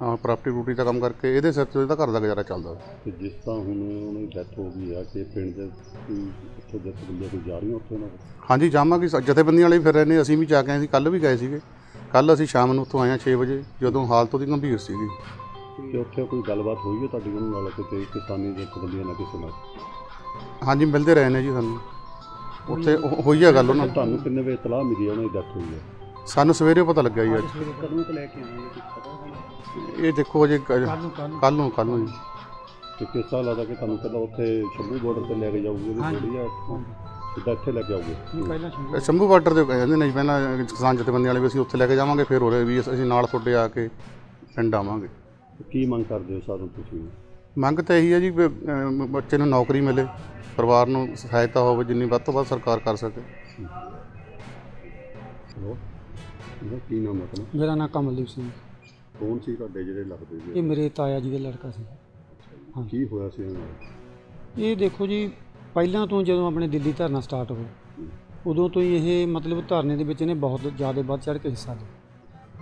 F: ਹਾਂ ਪ੍ਰਾਪਰਟੀ ਰੂਟੀ ਦਾ ਕੰਮ ਕਰਕੇ ਇਹਦੇ ਸਿਰ ਤੋਂ ਇਹਦਾ ਘਰ ਦਾ ਗੁਜ਼ਾਰਾ ਚੱਲਦਾ। ਸੀ
G: ਤੇ ਜਿਸ ਤਰ੍ਹਾਂ ਹੁਣ ਉਹਨਾਂ ਦੀ ਡੈਥ ਹੋ ਗਈ ਆ ਕਿ ਪਿੰਡ ਦੇ ਕੋਈ ਇੱਥੋਂ ਦੇ ਬੰਦੇ ਕੋਈ ਜਾ ਰਹੀਆਂ ਉੱਥੇ ਉਹਨਾਂ ਕੋਲ?
F: ਹਾਂਜੀ ਜਾਵਾਂਗੇ ਸ- ਜਥੇਬੰਦੀਆਂ ਵਾਲੇ ਵੀ ਫਿਰ ਰਹੇ ਨੇ ਅਸੀਂ ਵੀ ਜਾ ਕੇ ਆਏ ਸੀ ਕੱਲ ਵੀ ਗਏ ਸੀਗੇ। ਕੱਲ ਅਸੀਂ ਸ਼ਾਮ ਨੂੰ ਉੱਥੋਂ ਆਏ ਹਾਂ 6 ਵਜੇ ਜਦੋਂ ਹਾਲਤ ਉਹਦੀ ਗੰਭੀਰ ਸੀਗੀ।
G: ਤੇ ਉੱਥੇ ਕੋਈ ਗੱਲਬਾਤ ਹੋਈ ਹੈ ਤੁਹਾਡੀ ਉਹਨਾਂ ਨਾਲ ਕਿਤੇ ਕਿਸਾਨੀ ਦੇ ਬੰਦੀਆਂ ਨਾਲ ਕਿਸੇ ਨਾਲ?
F: ਹਾਂਜੀ ਮਿਲਦੇ ਰਹੇ ਨੇ ਜੀ ਸਾਨੂੰ। ਉੱਥੇ ਹੋ- ਹੋਈ ਆ ਗੱਲ ਉਹਨਾਂ ਨਾਲ।
G: ਤੁਹਾਨੂੰ ਕਿੰਨੇ ਵਜੇ ਇਤਲਾਹ ਮਿਲੀ ਉਹਨਾਂ ਦੀ ਡੈਥ ਹੋਈ ਹੈ
F: ਸਾਨੂੰ ਸਵੇਰੇ ਪਤਾ ਲੱਗਿਆ ਜੀ ਅੱਜ।
E: ਕਦੋਂ ਤੋਂ ਲੈ ਕੇ ਆਏ
F: ਇਹ ਦੇਖੋ ਅਜੇ ਕੱਲ
E: ਨੂੰ ਕੱਲ
F: ਨੂੰ। ਕੱਲ ਨੂੰ ਜੀ।
G: ਤੇ ਕਿਸ ਤਰ੍ਹਾਂ ਲੱਗਦਾ ਕਿ ਤੁਹਾਨੂੰ ਪਹਿਲਾਂ ਉੱਥੇ ਸ਼ੰਭੂ ਬਾਰਡਰ ਤੇ ਲੈ ਕੇ ਜਾਊਗੇ ਉਹਦੀ ਥੋੜੀ ਆ? ਸਿੱਧਾ ਇੱਥੇ ਲੈ ਕੇ ਆਊਗੇ
E: ਪਹਿਲਾਂ ਸ਼ੁਰੂ
F: ਇਹ ਸ਼ੰਭੂ ਬਾਰਡਰ ਤੇ ਕਹਿੰਦੇ ਨੇ ਜੀ ਪਹਿਲਾਂ ਕਿਸਾਨ ਜਥੇਬੰਦੀਆਂ ਵਾਲੇ ਵੀ ਅਸੀਂ ਉੱਥੇ ਲੈ ਕੇ ਜਾਵਾਂਗੇ ਫਿਰ ਹੋਰੇ ਵੀ ਅਸੀਂ ਨਾਲ ਤੁਹਾਡੇ ਆ ਕੇ ਪਿੰਡ ਆਵਾਂਗੇ।
G: ਕੀ ਮੰਗ ਕਰਦੇ ਹੋ ਸਾਧਨ ਤੁਸੀਂ?
F: ਮੰਗ ਤਾਂ ਇਹੀ ਹੈ ਜੀ ਵੀ, ਬੱਚੇ ਨੂੰ ਨੌਕਰੀ ਮਿਲੇ ਪਰਿਵਾਰ ਨੂੰ ਸਹਾਇਤਾ ਹੋਵੇ ਜਿੰਨੀ ਵੱਧ ਤੋਂ ਵੱਧ ਸਰਕਾਰ ਕਰ ਸਕੇ।
G: ਹੈਲੋ ਇਹਦਾ ਕੀ ਨਾਮ ਹੈ ਆਪਣਾ?
H: ਮੇਰਾ ਨਾਮ ਕਮਲਦੀਪ ਸਿੰਘ
G: ਕੌਣ ਸੀ ਤੁਹਾਡੇ ਜਿਹੜੇ ਲੱਗਦੇ
H: ਇਹ ਮੇਰੇ ਤਾਇਆ ਜੀ ਦਾ ਲੜਕਾ ਸੀ। ਹਾਂ।
G: ਕੀ ਹੋਇਆ ਸੀ ਇਹਨਾਂ ਨਾਲ?
H: ਇਹ ਦੇਖੋ ਜੀ ਪਹਿਲਾਂ ਤੋਂ ਜਦੋਂ ਆਪਣੇ ਦਿੱਲੀ ਧਰਨਾ ਸਟਾਰਟ ਹੋਇਆ ਉਦੋਂ ਤੋਂ ਹੀ ਇਹ ਮਤਲਬ ਧਰਨੇ ਦੇ ਵਿੱਚ ਇਹਨੇ ਬਹੁਤ ਜ਼ਿਆਦਾ ਵੱਧ ਚੜ੍ਹ ਕੇ ਹਿੱਸਾ ਲਿਆ।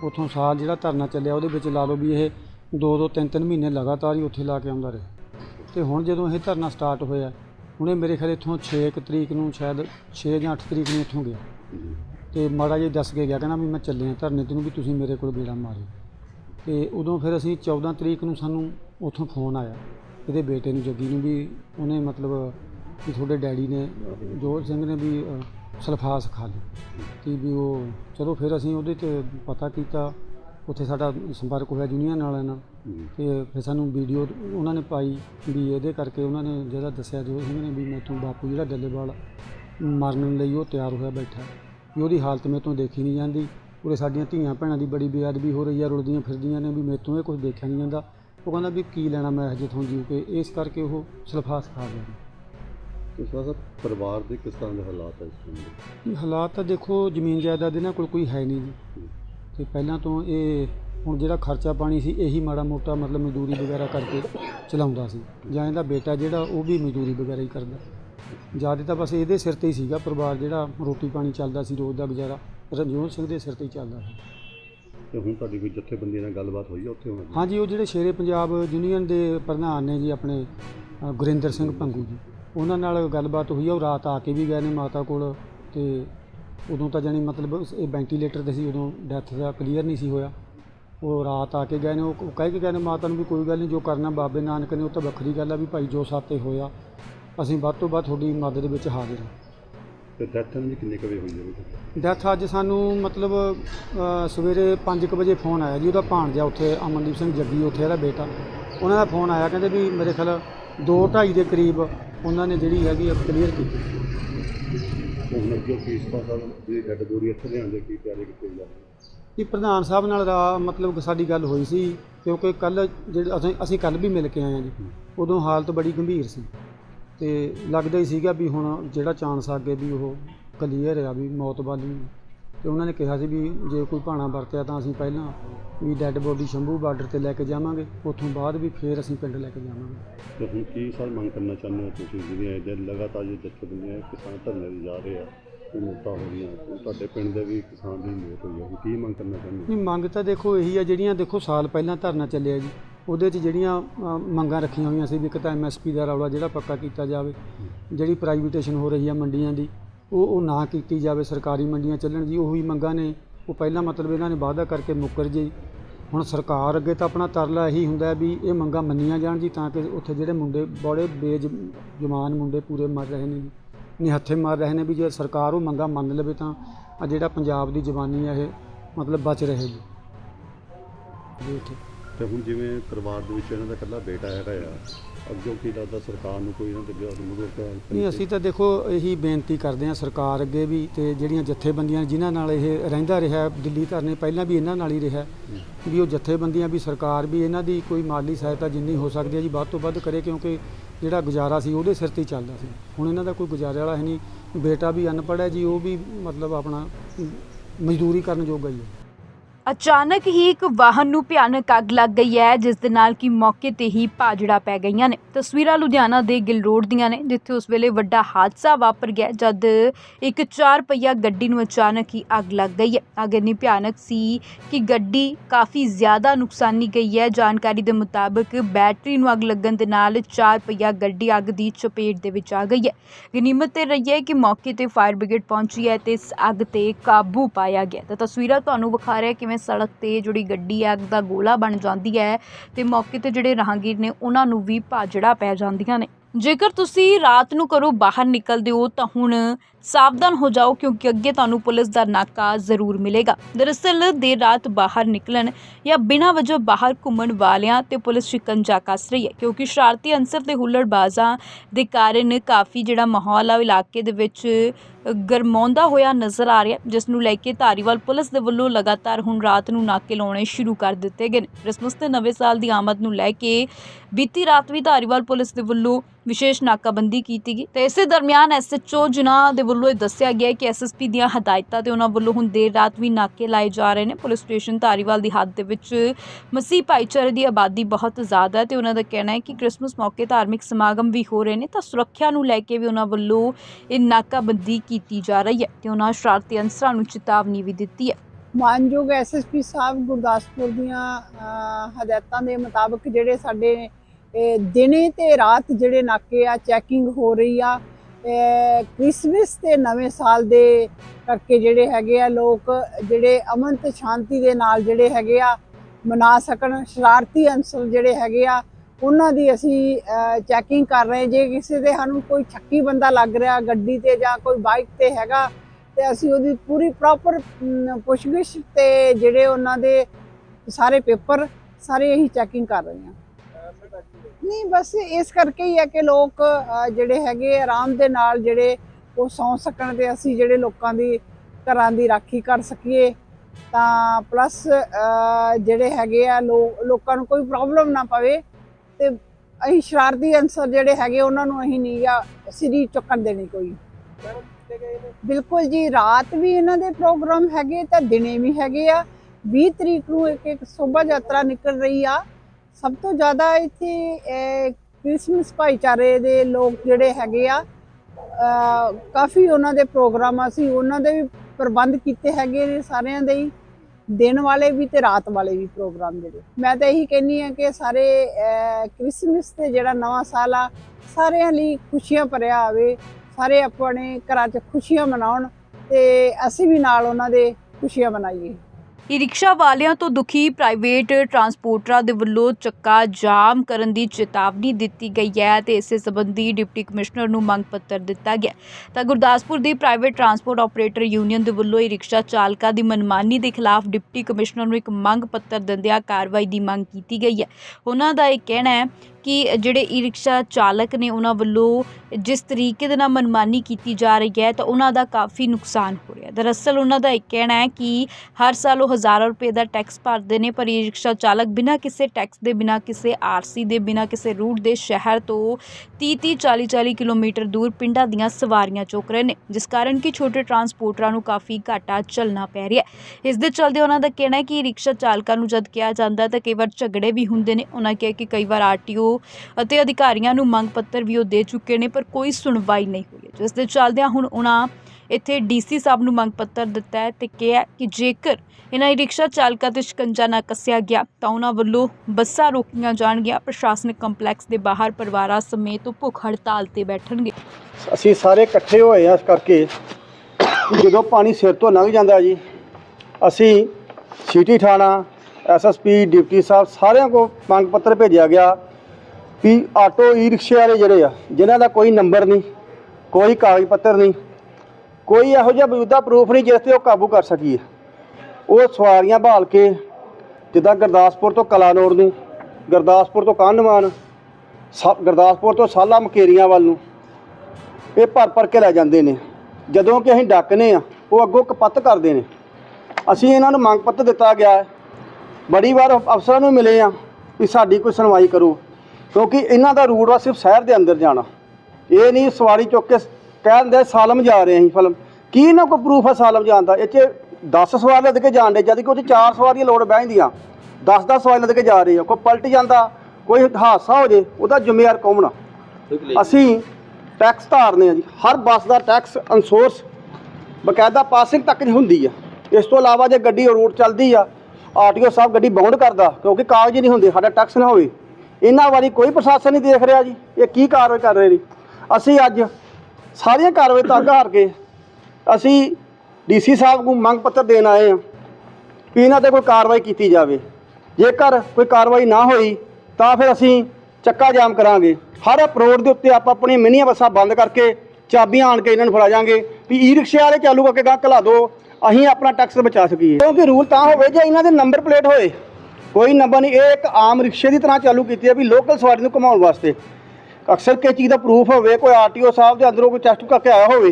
H: ਉਥੋਂ ਸਾਲ ਜਿਹੜਾ ਧਰਨਾ ਚੱਲਿਆ ਉਹਦੇ ਵਿੱਚ ਲਾ ਲਓ ਵੀ ਇਹ ਦੋ ਦੋ ਤਿੰਨ ਤਿੰਨ ਮਹੀਨੇ ਲਗਾਤਾਰ ਹੀ ਉੱਥੇ ਲਾ ਕੇ ਆਉਂਦਾ ਰਿਹਾ। ਤੇ ਹੁਣ ਜਦੋਂ ਇਹ ਧਰਨਾ ਸਟਾਰਟ ਹੋਇਆ ਹੁਣੇ ਮੇਰੇ ਖਿਆਲ ਇੱਥੋਂ 6 ਕੁ ਤਰੀਕ ਨੂੰ ਸ਼ਾਇਦ 6 ਜਾਂ 8 ਤਰੀਕ ਨੂੰ ਇੱਥੋਂ ਗਿਆ। ਤੇ ਮਾੜਾ ਜਿਹਾ ਦੱਸ ਕੇ ਗਿਆ ਕਹਿੰਦਾ ਵੀ ਮੈਂ ਚੱਲਿਆ ਧਰਨੇ ਤੇ ਨੂੰ ਵੀ ਤੁਸੀਂ ਮੇਰੇ ਕੋਲ ਗੇੜਾ ਮਾਰਿਓ। ਤੇ ਉਦੋਂ ਫਿਰ ਅਸੀਂ 14 ਤਰੀਕ ਨੂੰ ਸਾਨੂੰ ਉੱਥੋਂ ਫੋਨ ਆਇਆ ਇਹਦੇ ਬੇਟੇ ਨੂੰ ਜੱਗੀ ਨੂੰ ਵੀ ਉਹਨੇ ਮਤਲਬ ਵੀ ਤੁਹਾਡੇ ਡੈਡੀ ਨੇ ਜੋਰ ਸਿੰਘ ਨੇ ਵੀ ਸਲਫਾਸ ਖਾ ਲਈ ਤੇ ਵੀ ਉਹ ਚਲੋ ਫਿਰ ਅਸੀਂ ਉਹਦੇ ਤੇ ਪਤਾ ਕੀਤਾ ਉੱਥੇ ਸਾਡਾ ਸੰਪਰਕ ਹੋਇਆ ਜੂਨੀਅਰ ਵਾਲਿਆਂ ਨਾਲ। ਤੇ ਫਿਰ ਸਾਨੂੰ ਵੀਡੀਓ ਉਹਨਾਂ ਨੇ ਪਾਈ ਵੀ ਇਹਦੇ ਕਰਕੇ ਉਹਨਾਂ ਨੇ ਜਿਹੜਾ ਦੱਸਿਆ ਜੋਰ ਸਿੰਘ ਨੇ ਵੀ ਮੈਥੋਂ ਬਾਪੂ ਜਿਹੜਾ ਡੱਲੇਵਾਲ ਮਰਨ ਲਈ ਉਹ ਤਿਆਰ ਹੋਇਆ ਬੈਠਾ। ਵੀ ਉਹਦੀ ਹਾਲਤ ਮੇਤੋਂ ਦੇਖੀ ਨਹੀਂ ਜਾਂਦੀ। ਉਰੇ ਸਾਡੀਆਂ ਧੀਆਂ ਭੈਣਾਂ ਦੀ ਬੜੀ ਬੇਅਦਬੀ ਹੋ ਰਹੀ ਆ ਰੁਲਦੀਆਂ ਫਿਰਦੀਆਂ ਨੇ ਵੀ ਮੇਤੋਂ ਇਹ ਕੁਝ ਦੇਖਿਆ ਨਹੀਂ ਜਾਂਦਾ। ਉਹ ਕਹਿੰਦਾ ਵੀ ਕੀ ਲੈਣਾ ਮੈਂ ਹਜੇ ਤੋਂ ਜੀਉ ਕੇ ਇਸ ਕਰਕੇ ਉਹ ਸਲਫਾਸ ਖਾ ਗਿਆ।
G: ਇਸ ਵਾਰ ਪਰਿਵਾਰ ਦੇ ਕਿਸ ਤਰ੍ਹਾਂ ਦੇ ਹਾਲਾਤ ਹੈ ਇਸ ਦੇ?
H: ਇਹ ਹਾਲਾਤ ਤਾਂ ਦੇਖੋ ਜ਼ਮੀਨ ਜਾਇਦਾਦ ਇਹਨਾਂ ਕੋਲ ਕੋਈ ਹੈ ਨਹੀਂ ਜੀ। ਤੇ ਪਹਿਲਾਂ ਤੋਂ ਇਹ ਹੁਣ ਜਿਹੜਾ ਖਰਚਾ ਪਾਣੀ ਸੀ ਇਹੀ ਮਾੜਾ ਮੋਟਾ ਮਤਲਬ ਮਜ਼ਦੂਰੀ ਵਗੈਰਾ ਕਰਕੇ ਚਲਾਉਂਦਾ ਸੀ। ਜਾਂ ਇਹਦਾ ਬੇਟਾ ਜਿਹੜਾ ਉਹ ਵੀ ਮਜ਼ਦੂਰੀ ਵਗੈਰਾ ਹੀ ਕਰਦਾ। ਜ਼ਿਆਦਾ ਤਾਂ ਬਸ ਇਹਦੇ ਸਿਰ ਤੇ ਹੀ ਸੀਗਾ ਪਰਿਵਾਰ ਜਿਹੜਾ ਰੋਟੀ ਪਾਣੀ ਚੱਲਦਾ ਸੀ ਰੋਜ਼ ਦਾ ਗੁਜ਼ਾਰਾ। ਰਣਜੋਤ ਸਿੰਘ ਦੇ ਸਿਰ ਤੇ ਹੀ ਚੱਲਦਾ ਸੀ।
G: ਤੇ ਹੁਣ ਤੁਹਾਡੀ ਕੋਈ ਜਥੇਬੰਦੀਆਂ ਨਾਲ ਗੱਲਬਾਤ ਹੋਈ ਹੈ ਉੱਥੇ ਹੁਣ?
H: ਹਾਂਜੀ ਉਹ ਜਿਹੜੇ ਸ਼ੇਰੇ ਪੰਜਾਬ ਯੂਨੀਅਨ ਦੇ ਪ੍ਰਧਾਨ ਨੇ ਜੀ ਆਪਣੇ ਅ, ਗੁਰਿੰਦਰ ਸਿੰਘ ਭੰਗੂ ਜੀ ਉਹਨਾਂ ਨਾਲ ਗੱਲਬਾਤ ਹੋਈ ਆ ਉਹ ਰਾਤ ਆ ਕੇ ਵੀ ਗਏ ਨੇ ਮਾਤਾ ਕੋਲ ਤੇ ਉਦੋਂ ਤਾਂ ਜਾਣੀ ਮਤਲਬ ਉਸ- ਇਹ ਵੈਂਟੀਲੇਟਰ ਤੇ ਸੀ ਉਦੋਂ ਡੈਥ ਦਾ ਕਲੀਅਰ ਨਹੀਂ ਸੀ ਹੋਇਆ। ਉਹ ਰਾਤ ਆ ਕੇ ਗਏ ਨੇ ਉਹ ਉਹ ਕਹਿ ਕੇ ਗਏ ਨੇ ਮਾਤਾ ਨੂੰ ਵੀ ਕੋਈ ਗੱਲ ਨਹੀਂ ਜੋ ਕਰਨਾ ਬਾਬੇ ਨਾਨਕ ਨੇ ਉਹ ਤਾਂ ਵੱਖਰੀ ਗੱਲ ਆ ਵੀ ਭਾਈ ਜੋ ਸਾਤੇ ਹੋਇਆ। ਅਸੀਂ ਵੱਧ ਤੋਂ ਵੱਧ ਤੁਹਾਡੀ ਮਦਦ ਵਿੱਚ ਹਾਜ਼ਰ ਹਾਂ।
G: ਤੇ ਡੈਥ ਦੀ ਕਿੰਨੇ ਕੁ ਵਜੇ ਹੋਈ ਹੈ
H: ਡੈਥ ਅੱਜ ਸਾਨੂੰ ਮਤਲਬ ਅ, ਸਵੇਰੇ 5 ਵਜੇ ਫੋਨ ਆਇਆ ਜੀ ਉਹਦਾ ਭਾਣਜਾ ਉੱਥੇ ਅਮਨਦੀਪ ਸਿੰਘ ਜੱਗੀ ਉੱਥੇ ਇਹਦਾ ਬੇਟਾ। ਉਹਨਾਂ ਦਾ ਫੋਨ ਆਇਆ ਕਹਿੰਦੇ ਵੀ ਮੇਰੇ ਖਿਆਲ 2:30 ਦੇ ਕਰੀਬ ਉਹਨਾਂ ਨੇ ਜਿਹੜੀ ਹੈਗੀ ਕਲੀਅਰ ਕੀਤੀ।
G: ਹੁਣ ਅੱਗੇ ਦੀ ਡੈਡ ਇੱਥੇ ਦੇ ਕੀ ਤਿਆਰੀ ਕੀਤੀ ਜਾ ਰਹੀ ਹੈ?
H: ਇਹ ਪ੍ਰਧਾਨ ਸਾਹਿਬ ਨਾਲ ਰਾ ਮਤਲਬ ਕਿ ਸਾਡੀ ਗੱਲ ਹੋਈ ਸੀ ਕਿਉਂਕਿ ਕੱਲ ਜਿਹੜੇ ਅਸੀਂ ਅਸੀਂ ਕੱਲ ਵੀ ਮਿਲ ਕੇ ਆਏ ਹਾਂ ਜੀ ਉਦੋਂ ਹਾਲਤ ਬੜੀ ਗੰਭੀਰ ਸੀ। ਤੇ ਲੱਗਦਾ ਹੀ ਸੀਗਾ ਵੀ ਹੁਣ ਜਿਹੜਾ ਚਾਂਸ ਅੱਗੇ ਵੀ ਉਹ ਕਲੀਅਰ ਆ ਵੀ ਮੌਤ ਵਾਲੀ। ਤੇ ਉਹਨਾਂ ਨੇ ਕਿਹਾ ਸੀ ਵੀ ਜੇ ਕੋਈ ਭਾਣਾ ਵਰਤਿਆ ਤਾਂ ਅਸੀਂ ਪਹਿਲਾਂ ਵੀ ਡੈੱਡ ਬੋਡੀ ਸ਼ੰਭੂ ਬਾਰਡਰ ਤੇ ਲੈ ਕੇ ਜਾਵਾਂਗੇ ਉੱਥੋਂ ਬਾਅਦ ਵੀ ਫੇਰ ਅਸੀਂ ਪਿੰਡ ਲੈ ਕੇ ਜਾਵਾਂਗੇ।
G: ਤੇ ਹੁਣ ਕੀ ਸਰ ਮੰਗ ਕਰਨਾ ਚਾਹੁੰਦੇ ਹੋ ਤੁਸੀਂ? ਜਿਹੜੀਆਂ ਇਹਦੇ ਲਗਾਤਾਰ ਜੋ ਜਥੇਬੰਦੀਆਂ ਕਿਸਾਨ ਧਰਨੇ ਤੇ ਜਾ ਰਹੇ ਆ ਉਹ ਮੌਤਾਂ ਹੋ ਰਹੀਆਂ ਤੁਹਾਡੇ ਪਿੰਡ ਦੇ ਵੀ ਕਿਸਾਨ ਦੀ ਮੌਤ ਹੋਈ ਹੈ ਕੀ ਮੰਗ ਕਰਨਾ ਚਾਹੁੰਦੇ ਹੋ?
H: ਨਹੀਂ ਮੰਗ ਤਾਂ ਦੇਖੋ ਇਹੀ ਆ ਜਿਹੜੀਆਂ ਦੇਖੋ ਸਾਲ ਪਹਿਲਾਂ ਧਰਨਾ ਚੱਲਿਆ ਜੀ। ਉਹਦੇ 'ਚ ਜਿਹੜੀਆਂ ਅ, ਮੰਗਾਂ ਰੱਖੀਆਂ ਹੋਈਆਂ ਸੀ ਵੀ ਇੱਕ ਤਾਂ ਐਮਐਸਪੀ ਦਾ ਰੌਲਾ ਜਿਹੜਾ ਪੱਕਾ ਕੀਤਾ ਜਾਵੇ ਜਿਹੜੀ ਪ੍ਰਾਈਵੇਟੇਸ਼ਨ ਹੋ ਰਹੀ ਆ ਮੰਡੀਆਂ ਦੀ ਉਹ ਉਹ ਨਾ ਕੀਤੀ ਜਾਵੇ ਸਰਕਾਰੀ ਮੰਡੀਆਂ ਚੱਲਣ ਜੀ ਉਹੀ ਮੰਗਾਂ ਨੇ ਉਹ ਪਹਿਲਾਂ ਮਤਲਬ ਇਹਨਾਂ ਨੇ ਵਾਅਦਾ ਕਰਕੇ ਮੁੱਕਰ ਜੇ ਹੁਣ ਸਰਕਾਰ ਅੱਗੇ ਤਾਂ ਆਪਣਾ ਤਰਲਾ ਇਹੀ ਹੁੰਦਾ ਹੈ ਵੀ ਇਹ ਮੰਗਾਂ ਮੰਨੀਆਂ ਜਾਣ ਜੀ ਤਾਂ ਕਿ ਉੱਥੇ ਜਿਹੜੇ ਮੁੰਡੇ ਬੜੇ ਬੇਜਮਾਨ ਮੁੰਡੇ ਪੂਰੇ ਮਰ ਰਹੇ ਨੇ ਜੀ ਨਿਹੱਥੇ ਮਰ ਰਹੇ ਨੇ ਵੀ ਜੇ ਸਰਕਾਰ ਉਹ ਮੰਗਾਂ ਮੰਨ ਲਵੇ ਤਾਂ ਆ ਜਿਹੜਾ ਪੰਜਾਬ ਦੀ ਜਵਾਨੀ ਹੈ ਇਹ ਮਤਲਬ ਬਚ ਰਹੇ ਜੀ। ਜੀ ਠੀਕ।
G: ਤੇ ਹੁਣ ਜਿਵੇਂ ਪਰਿਵਾਰ ਦੇ ਵਿੱਚ ਇਹਨਾਂ ਦਾ ਇਕੱਲਾ ਬੇਟਾ ਹੈਗਾ ਆ ਅੱਗੇ ਕੀ ਲੱਗਦਾ ਸਰਕਾਰ ਨੂੰ ਕੋਈ ਇਹਨਾਂ ਦੇ ਵਿਆਹ ਮੁਦਤ
H: ਨਹੀਂ ਅਸੀਂ ਤਾਂ ਦੇਖੋ ਇਹੀ ਬੇਨਤੀ ਕਰਦੇ ਹਾਂ ਸਰਕਾਰ ਅੱਗੇ ਵੀ ਤੇ ਜਿਹੜੀਆਂ ਜਥੇਬੰਦੀਆਂ ਜਿਨ੍ਹਾਂ ਨਾਲ ਇਹ ਰਹਿੰਦਾ ਰਿਹਾ ਦਿੱਲੀ ਧਰਨੇ ਪਹਿਲਾਂ ਵੀ ਇਹਨਾਂ ਨਾਲ ਹੀ ਰਿਹਾ ਵੀ ਉਹ ਜਥੇਬੰਦੀਆਂ ਵੀ ਸਰਕਾਰ ਵੀ ਇਹਨਾਂ ਦੀ ਕੋਈ ਮਾਲੀ ਸਹਾਇਤਾ ਜਿੰਨੀ ਹੋ ਸਕਦੀ ਹੈ ਜੀ ਵੱਧ ਤੋਂ ਵੱਧ ਕਰੇ ਕਿਉਂਕਿ ਜਿਹੜਾ ਗੁਜ਼ਾਰਾ ਸੀ ਉਹਦੇ ਸਿਰ ਤੇ ਹੀ ਚੱਲਦਾ ਸੀ। ਹੁਣ ਇਹਨਾਂ ਦਾ ਕੋਈ ਗੁਜ਼ਾਰੇ ਵਾਲਾ ਹੈ ਨਹੀਂ ਬੇਟਾ ਵੀ ਅਨਪੜ੍ਹ ਹੈ ਜੀ ਉਹ ਵੀ ਮਤਲਬ ਆਪਣਾ ਮਜ਼ਦੂਰੀ ਕਰਨ ਜੋਗਾ ਹੀ ਹੈ
A: ਅਚਾਨਕ ਹੀ ਇੱਕ ਵਾਹਨ ਨੂੰ ਭਿਆਨਕ ਅੱਗ ਲੱਗ ਗਈ ਹੈ, ਜਿਸ ਦੇ ਨਾਲ ਕਿ ਮੌਕੇ ਤੇ ਹੀ ਭਾਜੜਾ ਪੈ ਗਈਆਂ ਨੇ। ਤਸਵੀਰਾਂ ਲੁਧਿਆਣਾ ਦੇ ਗਿੱਲ ਰੋਡ ਦੀਆਂ ਨੇ, ਜਿੱਥੇ ਉਸ ਵੇਲੇ ਵੱਡਾ ਹਾਦਸਾ ਵਾਪਰ ਗਿਆ, ਜਦ ਇੱਕ ਚਾਰ ਪਹੀਆ ਗੱਡੀ ਨੂੰ ਅਚਾਨਕ ਹੀ ਅੱਗ ਲੱਗ ਗਈ ਹੈ। ਅੱਗ ਇੰਨੀ ਭਿਆਨਕ ਸੀ ਕਿ ਗੱਡੀ ਕਾਫੀ ਜ਼ਿਆਦਾ ਨੁਕਸਾਨੀ ਗਈ ਹੈ। ਜਾਣਕਾਰੀ ਦੇ ਮੁਤਾਬਕ ਬੈਟਰੀ ਨੂੰ ਅੱਗ ਲੱਗਣ ਦੇ ਨਾਲ ਚਾਰ ਪਹੀਆ ਗੱਡੀ ਅੱਗ ਦੀ ਚਪੇਟ ਦੇ ਵਿੱਚ ਆ ਗਈ ਹੈ। ਗਨੀਮਤ ਤੇ ਰਹੀ ਹੈ ਕਿ ਮੌਕੇ ਤੇ ਫਾਇਰ ਬ੍ਰਿਗੇਡ ਪਹੁੰਚੀ ਹੈ ਤੇ ਇਸ ਅੱਗ ਤੇ ਕਾਬੂ ਪਾਇਆ ਗਿਆ ਤਾਂ ਤਸਵੀਰਾਂ ਤੁਹਾਨੂੰ ਵਿਖਾ ਰਿਹਾ ਕਿ ਕਿਵੇਂ ਸੜਕ ਤੇ ਜਿਹੜੀ ਗੱਡੀ ਹੈ ਅੱਗ ਦਾ ਗੋਲਾ ਬਣ ਜਾਂਦੀ ਹੈ ਤੇ ਮੌਕੇ ਤੇ ਜਿਹੜੇ ਰਾਹਗੀਰ ਨੇ ਉਹਨਾਂ ਨੂੰ ਵੀ ਭਾਜੜਾ ਪੈ ਜਾਂਦੀਆਂ ਨੇ। ਜੇਕਰ ਤੁਸੀਂ ਰਾਤ ਨੂੰ ਘਰੋਂ ਬਾਹਰ ਨਿਕਲਦੇ ਹੋ ਤਾਂ ਹੁਣ ਸਾਵਧਾਨ ਹੋ ਜਾਓ ਕਿਉਂਕਿ ਅੱਗੇ ਤੁਹਾਨੂੰ ਪੁਲਿਸ ਦਾ ਨਾਕਾ ਜ਼ਰੂਰ ਮਿਲੇਗਾ। ਦਰਅਸਲ ਦੇਰ ਰਾਤ ਬਾਹਰ ਨਿਕਲਣ ਜਾਂ ਬਿਨਾਂ ਵਜ੍ਹਾ ਬਾਹਰ ਘੁੰਮਣ ਵਾਲਿਆਂ ਤੇ ਪੁਲਿਸ ਸ਼ਿਕੰਜਾ ਕੱਸ ਰਹੀ ਹੈ, ਕਿਉਂਕਿ ਸ਼ਰਾਰਤੀ ਅੰਸਰ ਤੇ ਹੁੱਲੜਬਾਜ਼ਾਂ ਦੇ ਕਾਰਨ ਕਾਫੀ ਜਿਹੜਾ ਮਾਹੌਲ ਆ ਉਹ ਇਲਾਕੇ ਦੇ ਵਿੱਚ ਗਰਮਾਉਂਦਾ ਹੋਇਆ ਨਜ਼ਰ ਆ ਰਿਹਾ, ਜਿਸ ਨੂੰ ਲੈ ਕੇ ਧਾਰੀਵਾਲ ਪੁਲਿਸ ਦੇ ਵੱਲੋਂ ਲਗਾਤਾਰ ਹੁਣ ਰਾਤ ਨੂੰ ਨਾਕੇ ਲਾਉਣੇ ਸ਼ੁਰੂ ਕਰ ਦਿੱਤੇ ਗਏ ਨੇ। ਕ੍ਰਿਸਮਸ ਤੇ ਨਵੇਂ ਸਾਲ ਦੀ ਆਮਦ ਨੂੰ ਲੈ ਕੇ ਬੀਤੀ ਰਾਤ ਵੀ ਧਾਰੀਵਾਲ ਪੁਲਿਸ ਦੇ ਵੱਲੋਂ ਵਿਸ਼ੇਸ਼ ਨਾਕਾਬੰਦੀ ਕੀਤੀ ਗਈ ਤੇ ਇਸੇ ਦਰਮਿਆਨ ਐਸਐਚਓ ਜਿਨ੍ਹਾਂ ਦੇ ਵੱਲੋਂ ਇਹ ਦੱਸਿਆ ਗਿਆ ਕਿ ਐਸਐਸਪੀ ਦੀਆਂ ਹਦਾਇਤਾਂ ਤੇ ਉਹਨਾਂ ਵੱਲੋਂ ਹੁਣ ਦੇਰ ਰਾਤ ਵੀ ਨਾਕੇ ਲਾਏ ਜਾ ਰਹੇ ਨੇ। ਪੁਲਿਸ ਸਟੇਸ਼ਨ ਧਾਰੀਵਾਲ ਦੀ ਹੱਦ ਦੇ ਵਿੱਚ ਮਸੀਹ ਭਾਈਚਾਰੇ ਦੀ ਆਬਾਦੀ ਬਹੁਤ ਜ਼ਿਆਦਾ ਹੈ ਤੇ ਉਹਨਾਂ ਦਾ ਕਹਿਣਾ ਹੈ ਕਿ ਕ੍ਰਿਸਮਸ ਮੌਕੇ ਧਾਰਮਿਕ ਸਮਾਗਮ ਵੀ ਹੋ ਰਹੇ ਨੇ ਤਾਂ ਸੁਰੱਖਿਆ ਨੂੰ ਲੈ ਕੇ ਵੀ ਉਹਨਾਂ ਵੱਲੋਂ ਇਹ ਨਾਕਾਬੰਦੀ ਕੀਤੀ ਜਾ ਰਹੀ ਹੈ ਤੇ ਉਹਨਾਂ ਸ਼ਰਾਰਤੀ ਅਨਸਰਾਂ ਨੂੰ ਚੇਤਾਵਨੀ ਵੀ ਦਿੱਤੀ ਹੈ।
I: ਮਾਨਯੋਗ ਐਸਐਸਪੀ ਸਾਹਿਬ ਗੁਰਦਾਸਪੁਰ ਦੀਆਂ ਹਦਾਇਤਾਂ ਦੇ ਮੁਤਾਬਕ ਜਿਹੜੇ ਸਾਡੇ ਇਹ, ਦਿਨੇ ਤੇ ਰਾਤ ਜਿਹੜੇ ਨਾਕੇ ਆ ਚੈਕਿੰਗ ਹੋ ਰਹੀ ਆ ਕ੍ਰਿਸਮਸ ਤੇ ਨਵੇਂ ਸਾਲ ਦੇ ਕਰਕੇ ਜਿਹੜੇ ਹੈਗੇ ਆ ਲੋਕ, ਜਿਹੜੇ ਅਮਨ ਤੇ ਸ਼ਾਂਤੀ ਦੇ ਨਾਲ ਜਿਹੜੇ ਹੈਗੇ ਆ ਮਨਾ ਸਕਣ, ਸ਼ਰਾਰਤੀ ਅੰਸਰ ਜਿਹੜੇ ਹੈਗੇ ਆ, ਉਹਨਾਂ ਦੀ ਅਸੀਂ ਚੈਕਿੰਗ ਕਰ ਰਹੇ ਜੇ ਕਿਸੇ ਦੇ ਸਾਨੂੰ ਕੋਈ ਛੱਕੀ ਬੰਦਾ ਲੱਗ ਰਿਹਾ ਗੱਡੀ ਤੇ ਜਾਂ ਕੋਈ ਬਾਈਕ ਤੇ ਹੈਗਾ, ਤੇ ਅਸੀਂ ਉਹਦੀ ਪੂਰੀ ਪ੍ਰੋਪਰ ਪੁੱਛਗਿੱਛ ਤੇ ਜਿਹੜੇ ਉਹਨਾਂ ਦੇ ਸਾਰੇ ਪੇਪਰ, ਸਾਰੇ ਅਸੀਂ ਚੈਕਿੰਗ ਕਰ ਰਹੇ ਹਾਂ। ਨਹੀਂ, ਬਸ ਇਸ ਕਰਕੇ ਹੀ ਹੈ ਕਿ ਲੋਕ ਜਿਹੜੇ ਹੈਗੇ ਆਰਾਮ ਦੇ ਨਾਲ ਜਿਹੜੇ ਉਹ ਸੌਂ ਸਕਣ ਤੇ ਅਸੀਂ ਜਿਹੜੇ ਲੋਕਾਂ ਦੀ ਘਰਾਂ ਦੀ ਰਾਖੀ ਕਰ ਸਕੀਏ। ਤਾਂ ਪਲੱਸ ਜਿਹੜੇ ਹੈਗੇ ਆ ਲੋਕਾਂ ਨੂੰ ਕੋਈ ਪ੍ਰੋਬਲਮ ਨਾ ਪਵੇ ਤੇ ਅਸੀਂ ਸ਼ਰਾਰਤੀ ਅਨਸਰ ਜਿਹੜੇ ਹੈਗੇ ਉਹਨਾਂ ਨੂੰ ਅਸੀਂ ਨਹੀਂ ਆ ਸਿਰੀ ਚੁੱਕਣ ਦੇਣੀ ਕੋਈ। ਬਿਲਕੁਲ ਜੀ, ਰਾਤ ਵੀ ਇਹਨਾਂ ਦੇ ਪ੍ਰੋਗਰਾਮ ਹੈਗੇ ਤਾਂ ਦਿਨੇ ਵੀ ਹੈਗੇ ਆ। 20 ਤਰੀਕ ਨੂੰ ਇੱਕ ਇੱਕ ਸ਼ੋਭਾ ਯਾਤਰਾ ਨਿਕਲ ਰਹੀ ਆ। ਸਭ ਤੋਂ ਜ਼ਿਆਦਾ ਇੱਥੇ ਅਹ, ਕ੍ਰਿਸਮਸ ਭਾਈਚਾਰੇ ਦੇ ਲੋਕ ਜਿਹੜੇ ਹੈਗੇ ਆ ਕਾਫੀ ਉਹਨਾਂ ਦੇ ਪ੍ਰੋਗਰਾਮ ਆ ਸੀ ਉਹਨਾਂ ਦੇ ਵੀ ਪ੍ਰਬੰਧ ਕੀਤੇ ਹੈਗੇ ਨੇ ਸਾਰਿਆਂ ਦੇ ਹੀ। ਦਿਨ ਵਾਲੇ ਵੀ ਤੇ ਰਾਤ ਵਾਲੇ ਵੀ ਪ੍ਰੋਗਰਾਮ ਜਿਹੜੇ। ਮੈਂ ਤਾਂ ਇਹੀ ਕਹਿੰਨੀ ਆ ਕਿ ਸਾਰੇ ਅਹ, ਕ੍ਰਿਸਮਸ ਤੇ ਜਿਹੜਾ ਨਵਾਂ ਸਾਲ ਆ ਸਾਰਿਆਂ ਲਈ ਖੁਸ਼ੀਆਂ ਭਰਿਆ ਆਵੇ ਸਾਰੇ ਆਪਣੇ ਘਰਾਂ 'ਚ ਖੁਸ਼ੀਆਂ ਮਨਾਉਣ ਤੇ ਅਸੀਂ ਵੀ ਨਾਲ ਉਹਨਾਂ ਦੇ ਖੁਸ਼ੀਆਂ ਮਨਾਈਏ।
A: ਈ ਰਿਕਸ਼ਾ ਵਾਲਿਆਂ ਤੋਂ ਦੁਖੀ ਪ੍ਰਾਈਵੇਟ ਟਰਾਂਸਪੋਰਟਰਾਂ ਦੇ ਵੱਲੋਂ ਚੱਕਾ ਜਾਮ ਕਰਨ ਦੀ ਚੇਤਾਵਨੀ ਦਿੱਤੀ ਗਈ ਹੈ ਤੇ ਇਸੇ ਸੰਬੰਧੀ ਡਿਪਟੀ ਕਮਿਸ਼ਨਰ ਨੂੰ ਮੰਗ ਪੱਤਰ ਦਿੱਤਾ ਗਿਆ। ਤਾਂ ਗੁਰਦਾਸਪੁਰ ਦੀ ਪ੍ਰਾਈਵੇਟ ਟਰਾਂਸਪੋਰਟ ਆਪਰੇਟਰ ਯੂਨੀਅਨ ਦੇ ਵੱਲੋਂ ਈ ਰਿਕਸ਼ਾ ਚਾਲਕਾਂ ਦੀ ਮਨਮਾਨੀ ਦੇ ਖਿਲਾਫ ਡਿਪਟੀ ਕਮਿਸ਼ਨਰ ਨੂੰ ਇੱਕ ਮੰਗ ਪੱਤਰ ਦਿੰਦਿਆਂ ਕਾਰਵਾਈ ਦੀ ਮੰਗ ਕੀਤੀ ਗਈ ਹੈ। ਉਹਨਾਂ ਦਾ ਇਹ ਕਹਿਣਾ ਹੈ ਕਿ ਜਿਹੜੇ ਈ ਰਿਕਸ਼ਾ ਚਾਲਕ ਨੇ ਉਹਨਾਂ ਵੱਲੋਂ ਜਿਸ ਤਰੀਕੇ ਦੇ ਨਾਲ ਮਨਮਾਨੀ ਕੀਤੀ ਜਾ ਰਹੀ ਹੈ, ਤਾਂ ਉਹਨਾਂ ਦਾ ਕਾਫੀ ਨੁਕਸਾਨ ਹੋ ਰਿਹਾ ਦਰਅਸਲ ਉਹਨਾਂ ਦਾ ਇਹ ਕਹਿਣਾ ਹੈ ਕਿ ਹਰ ਸਾਲ ਉਹ ਹਜ਼ਾਰਾਂ ਰੁਪਏ ਦਾ ਟੈਕਸ ਭਰਦੇ ਨੇ, ਪਰ ਈ ਰਿਕਸ਼ਾ ਚਾਲਕ ਬਿਨਾਂ ਕਿਸੇ ਟੈਕਸ ਦੇ, ਬਿਨਾਂ ਕਿਸੇ ਆਰਸੀ ਦੇ, ਬਿਨਾਂ ਕਿਸੇ ਰੂਟ ਦੇ ਸ਼ਹਿਰ ਤੋਂ 30 30 40 40 ਕਿਲੋਮੀਟਰ ਦੂਰ ਪਿੰਡਾਂ ਦੀਆਂ ਸਵਾਰੀਆਂ ਚੁੱਕ ਰਹੇ ਨੇ, ਜਿਸ ਕਾਰਨ ਕਿ ਛੋਟੇ ਟਰਾਂਸਪੋਰਟਰਾਂ ਨੂੰ ਕਾਫੀ ਘਾਟਾ ਝੱਲਣਾ ਪੈ ਰਿਹਾ ਹੈ। ਇਸ ਦੇ ਚਲਦੇ ਉਹਨਾਂ ਦਾ ਕਹਿਣਾ ਹੈ ਕਿ ਰਿਕਸ਼ਾ ਚਾਲਕਾਂ ਨੂੰ ਜਦ ਕਿਹਾ ਜਾਂਦਾ ਤਾਂ ਕਈ ਵਾਰ ਝਗੜੇ ਵੀ ਹੁੰਦੇ ਨੇ। ਉਹਨਾਂ ਕਿਹਾ ਕਿ ਕਈ ਵਾਰ ਆਰਟੀਓ ਅਤੇ ਅਧਿਕਾਰੀਆਂ ਨੂੰ ਮੰਗ ਪੱਤਰ ਵੀ ਉਹ ਦੇ ਚੁੱਕੇ ਨੇ, ਪਰ ਕੋਈ ਸੁਣਵਾਈ ਨਹੀਂ ਹੋਈ ਜਿਸ ਦੇ ਚੱਲਦਿਆਂ ਹੁਣ ਉਹਨਾਂ ਇੱਥੇ ਡੀਸੀ ਸਾਹਿਬ ਨੂੰ ਮੰਗ ਪੱਤਰ ਦਿੱਤਾ ਹੈ ਤੇ ਕਿਹਾ ਕਿ ਜੇਕਰ ਇਹਨਾਂ ਰਿਕਸ਼ਾ ਚਾਲਕਾਂ ਤੇ ਸ਼ਿਕੰਜਾ ਨਾ ਕੱਸਿਆ ਗਿਆ, ਤਾਂ ਉਹਨਾਂ ਵੱਲੋਂ ਬੱਸਾਂ ਰੋਕੀਆਂ ਜਾਣਗੀਆਂ, ਪ੍ਰਸ਼ਾਸਨਿਕ ਕੰਪਲੈਕਸ ਦੇ ਬਾਹਰ ਪਰਿਵਾਰਾਂ ਸਮੇਤ ਭੁੱਖ ਹੜਤਾਲ ਤੇ ਬੈਠਣਗੇ।
J: ਅਸੀਂ ਸਾਰੇ ਇਕੱਠੇ ਹੋਏ ਆ ਇਸ ਕਰਕੇ ਜਦੋਂ ਪਾਣੀ ਸਿਰ ਤੋਂ ਲੰਘ ਜਾਂਦਾ ਜੀ, ਅਸੀਂ ਸਿਟੀ ਥਾਣਾ ਐਸਐਸਪੀ ਡਿਪਟੀ ਸਾਹਿਬ ਸਾਰਿਆਂ ਕੋ ਮੰਗ ਪੱਤਰ ਭੇਜਿਆ ਗਿਆ। ਵੀ ਆਟੋ ਈ ਰਿਕਸ਼ੇ ਵਾਲੇ ਜਿਹੜੇ ਆ, ਜਿਨ੍ਹਾਂ ਦਾ ਕੋਈ ਨੰਬਰ ਨਹੀਂ, ਕੋਈ ਕਾਗਜ਼ ਪੱਤਰ ਨਹੀਂ, ਕੋਈ ਇਹੋ ਜਿਹਾ ਮੌਜੂਦਾ ਪ੍ਰੂਫ ਨਹੀਂ ਜਿਸ ਤੇ ਉਹ ਕਾਬੂ ਕਰ ਸਕੀਏ। ਉਹ ਸਵਾਰੀਆਂ ਭਾਲ ਕੇ ਜਿੱਦਾਂ ਗੁਰਦਾਸਪੁਰ ਤੋਂ ਕਲਾਨੌਰ ਨੂੰ, ਗੁਰਦਾਸਪੁਰ ਤੋਂ ਕਾਹਨਵਾਨ ਸਾ- ਗੁਰਦਾਸਪੁਰ ਤੋਂ ਸਾਲਾ ਮਕੇਰੀਆਂ ਵੱਲ ਨੂੰ, ਇਹ ਭਰ ਭਰ ਕੇ ਲੈ ਜਾਂਦੇ ਨੇ। ਜਦੋਂ ਕਿ ਅਸੀਂ ਡੱਕਨੇ ਆ, ਉਹ ਅੱਗੋਂ ਕਪੱਤ ਕਰਦੇ ਨੇ। ਅਸੀਂ ਇਹਨਾਂ ਨੂੰ ਮੰਗ ਪੱਤਰ ਦਿੱਤਾ ਗਿਆ ਹੈ। ਬੜੀ ਵਾਰ ਅਫਸਰਾਂ ਨੂੰ ਮਿਲੇ ਆ ਵੀ ਸਾਡੀ ਕੋਈ ਸੁਣਵਾਈ ਕਰੋ। ਕਿਉਂਕਿ ਇਹਨਾਂ ਦਾ ਰੂਟ ਵਾ ਸਿਰਫ ਸ਼ਹਿਰ ਦੇ ਅੰਦਰ ਜਾਣਾ। ਇਹ ਨਹੀਂ ਸਵਾਰੀ ਚੁੱਕ ਕੇ ਕਹਿੰਦੇ ਸਾਲਮ ਜਾ ਰਹੇ ਅਸੀਂ ਫਿਲਮ ਕੀ ਇਹਨਾਂ ਕੋਲ ਪ੍ਰੂਫ ਹੈ ਸਾਲਮ ਜਾਣ ਦਾ? ਇਹ 'ਚ 10 ਸਵਾਰ ਲੱਦ ਕੇ ਜਾਣ ਦੇ ਜਦ ਕਿ ਉਹ 'ਚ ਚਾਰ ਸਵਾਰੀਆਂ ਲੋੜ ਬਹਿੰਦੀਆਂ 10 10 ਸਵਾਰੀ ਲੱਦ ਕੇ ਜਾ ਰਹੇ ਆ। ਕੋਈ ਪਲਟ ਜਾਂਦਾ ਕੋਈ ਹਾਦਸਾ ਹੋ ਜੇ ਉਹਦਾ ਜ਼ਿੰਮੇਵਾਰ ਕੌਣ ਆ? ਅਸੀਂ ਟੈਕਸ ਧਾਰਨੇ ਆ ਜੀ। ਹਰ ਬੱਸ ਦਾ ਟੈਕਸ ਅਨਸੋਰਸ ਬਕਾਇਦਾ ਪਾਸਿੰਗ ਤੱਕ ਨਹੀਂ ਹੁੰਦੀ ਆ। ਇਸ ਤੋਂ ਇਲਾਵਾ ਜੇ ਗੱਡੀ ਰੂਟ ਚੱਲਦੀ ਆ ਆਰਟੀਓ ਸਾਹਿਬ ਗੱਡੀ ਬਾਉਂਡ ਕਰਦਾ ਕਿਉਂਕਿ ਕਾਗਜ਼ ਨਹੀਂ ਹੁੰਦੇ ਸਾਡਾ ਟੈਕਸ ਨਾ ਹੋਵੇ। ਇਹਨਾਂ ਵਾਰੀ ਕੋਈ ਪ੍ਰਸ਼ਾਸਨ ਨਹੀਂ ਦੇਖ ਰਿਹਾ ਜੀ। ਇਹ ਕੀ ਕਾਰਵਾਈ ਕਰ ਰਹੇ ਨੇ। ਅਸੀਂ ਅੱਜ ਸਾਰੀਆਂ ਕਾਰਵਾਈ ਤੱਕ ਹਾਰ ਕੇ ਅਸੀਂ ਡੀਸੀ ਸਾਹਿਬ ਨੂੰ ਮੰਗ ਪੱਤਰ ਦੇਣ ਆਏ ਹਾਂ ਕਿ ਇਹਨਾਂ ਤੇ ਕੋਈ ਕਾਰਵਾਈ ਕੀਤੀ ਜਾਵੇ। ਜੇਕਰ ਕੋਈ ਕਾਰਵਾਈ ਨਾ ਹੋਈ, ਤਾਂ ਫਿਰ ਅਸੀਂ ਚੱਕਾ ਜਾਮ ਕਰਾਂਗੇ। ਹਰ ਰੋਡ ਦੇ ਉੱਤੇ ਆਪਾਂ ਆਪਣੀਆਂ ਮਿੰਨੀਆਂ ਬੱਸਾਂ ਬੰਦ ਕਰਕੇ ਚਾਬੀਆਂ ਆਣ ਕੇ ਇਹਨਾਂ ਨੂੰ ਫੜਾ ਜਾਾਂਗੇ ਵੀ ਈ ਰਿਕਸ਼ੇ ਵਾਲੇ ਚਾਲੂ ਕਰਕੇ ਗਾਹ ਘਲਾ ਦਿਓ, ਅਸੀਂ ਆਪਣਾ ਟੈਕਸ ਬਚਾ ਸਕੀਏ। ਕਿਉਂਕਿ ਰੂਲ ਤਾਂ ਹੋਵੇ ਜੇ ਇਹਨਾਂ ਦੇ ਨੰਬਰ ਪਲੇਟ ਹੋਏ। ਕੋਈ ਨੰਬਰ ਨਹੀਂ, ਇਹ ਇੱਕ ਆਮ ਰਿਕਸ਼ੇ ਦੀ ਤਰ੍ਹਾਂ ਚਾਲੂ ਕੀਤੀ ਹੈ ਵੀ ਲੋਕਲ ਸਵਾਰੀ ਨੂੰ ਘੁਮਾਉਣ ਵਾਸਤੇ। ਅਕਸਰ ਕਿਸੇ ਚੀਜ਼ ਦਾ ਪ੍ਰੂਫ ਹੋਵੇ, ਕੋਈ ਆਰਟੀਓ ਸਾਹਿਬ ਦੇ ਅੰਦਰੋਂ ਕੋਈ ਟੈਸਟ ਕਰਕੇ ਆਇਆ ਹੋਵੇ,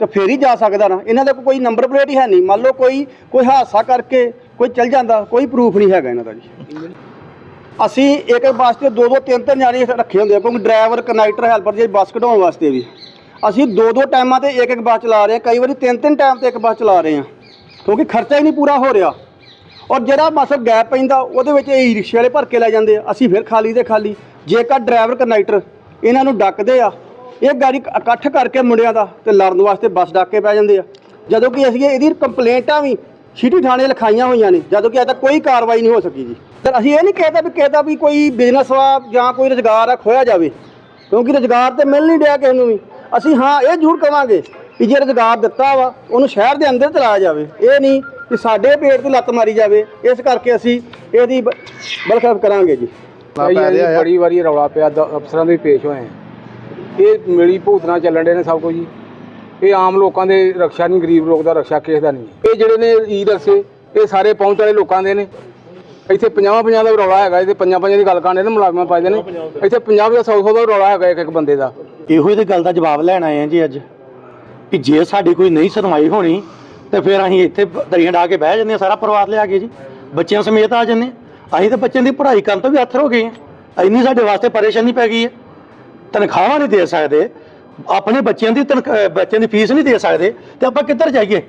J: ਤਾਂ ਫੇਰ ਹੀ ਜਾ ਸਕਦਾ ਨਾ। ਇਹਨਾਂ ਦਾ ਕੋਈ ਨੰਬਰ ਪਲੇਟ ਹੀ ਹੈ ਨਹੀਂ। ਮੰਨ ਲਓ ਕੋਈ ਕੋਈ ਹਾਦਸਾ ਕਰਕੇ ਕੋਈ ਚੱਲ ਜਾਂਦਾ, ਕੋਈ ਪ੍ਰੂਫ ਨਹੀਂ ਹੈਗਾ ਇਹਨਾਂ ਦਾ ਜੀ। ਅਸੀਂ ਇੱਕ ਬੱਸ ਤੇ ਦੋ ਦੋ ਤਿੰਨ ਤਿੰਨ ਜਾਣੇ ਰੱਖੇ ਹੁੰਦੇ ਆ, ਕਿਉਂਕਿ ਡਰਾਈਵਰ ਕੰਡਕਟਰ ਹੈਲਪਰ ਜੇ ਬੱਸ ਕਢਾਉਣ ਵਾਸਤੇ ਵੀ। ਅਸੀਂ ਦੋ ਦੋ ਟਾਈਮਾਂ ਤੇ ਇੱਕ ਇੱਕ ਬੱਸ ਚਲਾ ਰਹੇ ਹਾਂ, ਕਈ ਵਾਰੀ ਤਿੰਨ ਤਿੰਨ ਟਾਈਮ ਤੇ ਇੱਕ ਬੱਸ ਚਲਾ ਰਹੇ ਹਾਂ, ਕਿਉਂਕਿ ਖਰਚਾ ਹੀ ਨਹੀਂ ਪੂਰਾ ਹੋ ਰਿਹਾ। ਔਰ ਜਿਹੜਾ ਬੱਸ ਗੈਪ ਪੈਂਦਾ, ਉਹਦੇ ਵਿੱਚ ਇਹ ਰਿਕਸ਼ੇ ਵਾਲੇ ਭਰ ਕੇ ਲੈ ਜਾਂਦੇ ਆ। ਅਸੀਂ ਫਿਰ ਖਾਲੀ ਦੇ ਖਾਲੀ ਜੇਕਰ ਡਰਾਈਵਰ ਕੰਡਕਟਰ, ਇਹਨਾਂ ਨੂੰ ਡੱਕਦੇ ਆ। ਇਹ ਗਾੜੀ ਇਕੱਠ ਕਰਕੇ ਮੁੰਡਿਆਂ ਦਾ ਤੇ ਲੜਨ ਵਾਸਤੇ ਬੱਸ ਡੱਕ ਕੇ ਪੈ ਜਾਂਦੇ ਆ। ਜਦੋਂ ਕਿ ਅਸੀਂ ਇਹਦੀ ਕੰਪਲੇਂਟਾਂ ਵੀ ਸਿਟੀ ਥਾਣੇ ਲਿਖਾਈਆਂ ਹੋਈਆਂ ਨੇ, ਜਦੋਂ ਕਿ ਅਜੇ ਤੱਕ ਕੋਈ ਕਾਰਵਾਈ ਨਹੀਂ ਹੋ ਸਕੀ ਜੀ। ਤੇ ਅਸੀਂ ਇਹ ਨਹੀਂ ਕਹਿੰਦਾ ਵੀ ਕਹਿੰਦਾ ਵੀ ਕੋਈ ਬਿਜ਼ਨਸ ਵਾ ਜਾਂ ਕੋਈ ਰੁਜ਼ਗਾਰ ਆ ਖੋਇਆ ਜਾਵੇ। ਕਿਉਂਕਿ ਰੁਜ਼ਗਾਰ ਤੇ ਮਿਲ ਨਹੀਂ ਰਿਹਾ ਕਿਸੇ ਨੂੰ ਵੀ। ਅਸੀਂ ਹਾਂ, ਇਹ ਜ਼ਰੂਰ ਕਵਾਂਗੇ ਕਿ ਜੇ ਰੁਜ਼ਗਾਰ ਦਿੱਤਾ ਵਾ, ਉਹਨੂੰ ਸ਼ਹਿਰ ਦੇ ਅੰਦਰ ਚਲਾਇਆ ਜਾਵੇ। ਇਹ ਨਹੀਂ ਕਿ ਸਾਡੇ ਪੇਟ ਤੇ ਲੱਤ ਮਾਰੀ ਜਾਵੇ ਇਸ ਕਰਕੇ ਅਸੀਂ ਇਹਦੀ ਬ- ਬਲਖਾਫ ਕਰਾਂਗੇ ਜੀ।
K: ਬੜੀ ਵਾਰੀ ਰੌਲਾ ਪਿਆ ਅਫਸਰਾਂ ਦੇ ਪੇਸ਼ ਹੋਏ ਆ। ਇਹ ਮਿਲੀ ਭੂਤਨਾ ਚੱਲਣ ਦੇ ਨੇ ਸਭ ਕੁਝ ਜੀ। ਇਹ ਆਮ ਲੋਕਾਂ ਦੇ ਰਕਸ਼ਾ ਨਹੀਂ ਗਰੀਬ ਲੋਕ ਦਾ ਰਕਸ਼ਾ ਕਿਸੇ ਦਾ ਨਹੀਂ ਇਹ ਜਿਹੜੇ ਨੇ ਈ ਰਕਸ਼ੇ ਇਹ ਸਾਰੇ ਪਹੁੰਚ ਵਾਲੇ ਲੋਕਾਂ ਦੇ ਨੇ। ਇੱਥੇ 50 50 ਦਾ ਰੌਲਾ ਹੈਗਾ ਇੱਥੇ ਪੰਜਾਂ ਪੰਜਾਂ ਦੀ ਗੱਲ ਕਰਦੇ ਨੇ ਮੁਲਾਜ਼ਮਾਂ ਪਾਈਦੇ ਨੇ। ਇੱਥੇ 50 ਦਾ 100 100 ਦਾ ਰੌਲਾ ਹੈਗਾ ਇੱਕ ਇੱਕ ਬੰਦੇ ਦਾ।
J: ਇਹੋ ਹੀ ਤੇ ਗੱਲ ਦਾ ਜਵਾਬ ਲੈਣ ਆਏ ਆ ਜੀ ਅੱਜ ਕਿ ਜੇ ਸਾਡੀ ਕੋਈ ਨਹੀਂ ਸੁਣਵਾਈ ਹੋਣੀ ਤੇ ਫਿਰ ਅਸੀਂ ਇੱਥੇ ਦਰੀਆਂ ਢਾ ਕੇ ਬਹਿ ਜਾਂਦੇ ਜੰਨੇ ਸਾਰਾ ਪਰਿਵਾਰ ਲਿਆ ਕੇ ਜੀ। ਬੱਚਿਆਂ ਸਮੇਤ ਆ ਜੰਨੇ ਅਸੀਂ ਤਾਂ ਬੱਚਿਆਂ ਦੀ ਪੜ੍ਹਾਈ ਕਰਨ ਤੋਂ ਵੀ ਅੱਥਰ ਹੋ ਗਏ ਆ ਇੰਨੀ ਸਾਡੇ ਵਾਸਤੇ ਪਰੇਸ਼ਾਨੀ ਪੈ ਗਈ ਹੈ। ਤਨਖਾਹਾਂ ਨਹੀਂ ਦੇ ਸਕਦੇ। ਆਪਣੇ ਬੱਚਿਆਂ ਦੀ ਤਨਖ- ਅਹ ਬੱਚਿਆਂ ਦੀ ਫੀਸ ਨਹੀਂ ਦੇ ਸਕਦੇ। ਤੇ ਆਪਾਂ ਕਿੱਧਰ ਜਾਈਏ?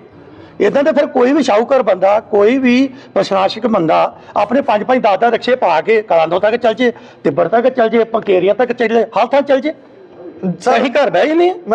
J: ਇਦਾਂ ਤੇ ਫਿਰ ਕੋਈ ਵੀ ਸ਼ਾਹੂਕਾਰ ਬੰਦਾ, ਕੋਈ ਵੀ ਪ੍ਰਸ਼ਾਸਕ ਬੰਦਾ ਆਪਣੇ ਪੰਜ ਪੰਜ ਦਸ ਦਸ ਰਕਸ਼ੇ ਪਾ ਕੇ ਕਲਾਂਦੋ ਤੱਕ ਚੱਲ ਜੇ ਤਿੱਬੜ ਤੱਕ ਚੱਲ ਜੇ, ਪੰਕੇਰੀਆਂ ਤੱਕ ਚੱਲ ਜੇ, ਹਰ ਥਾਂ ਚੱਲ ਜੇ। ਸਹੀ ਘਰ ਬਹਿ ਜਾਂਦੇ ਜਨੇ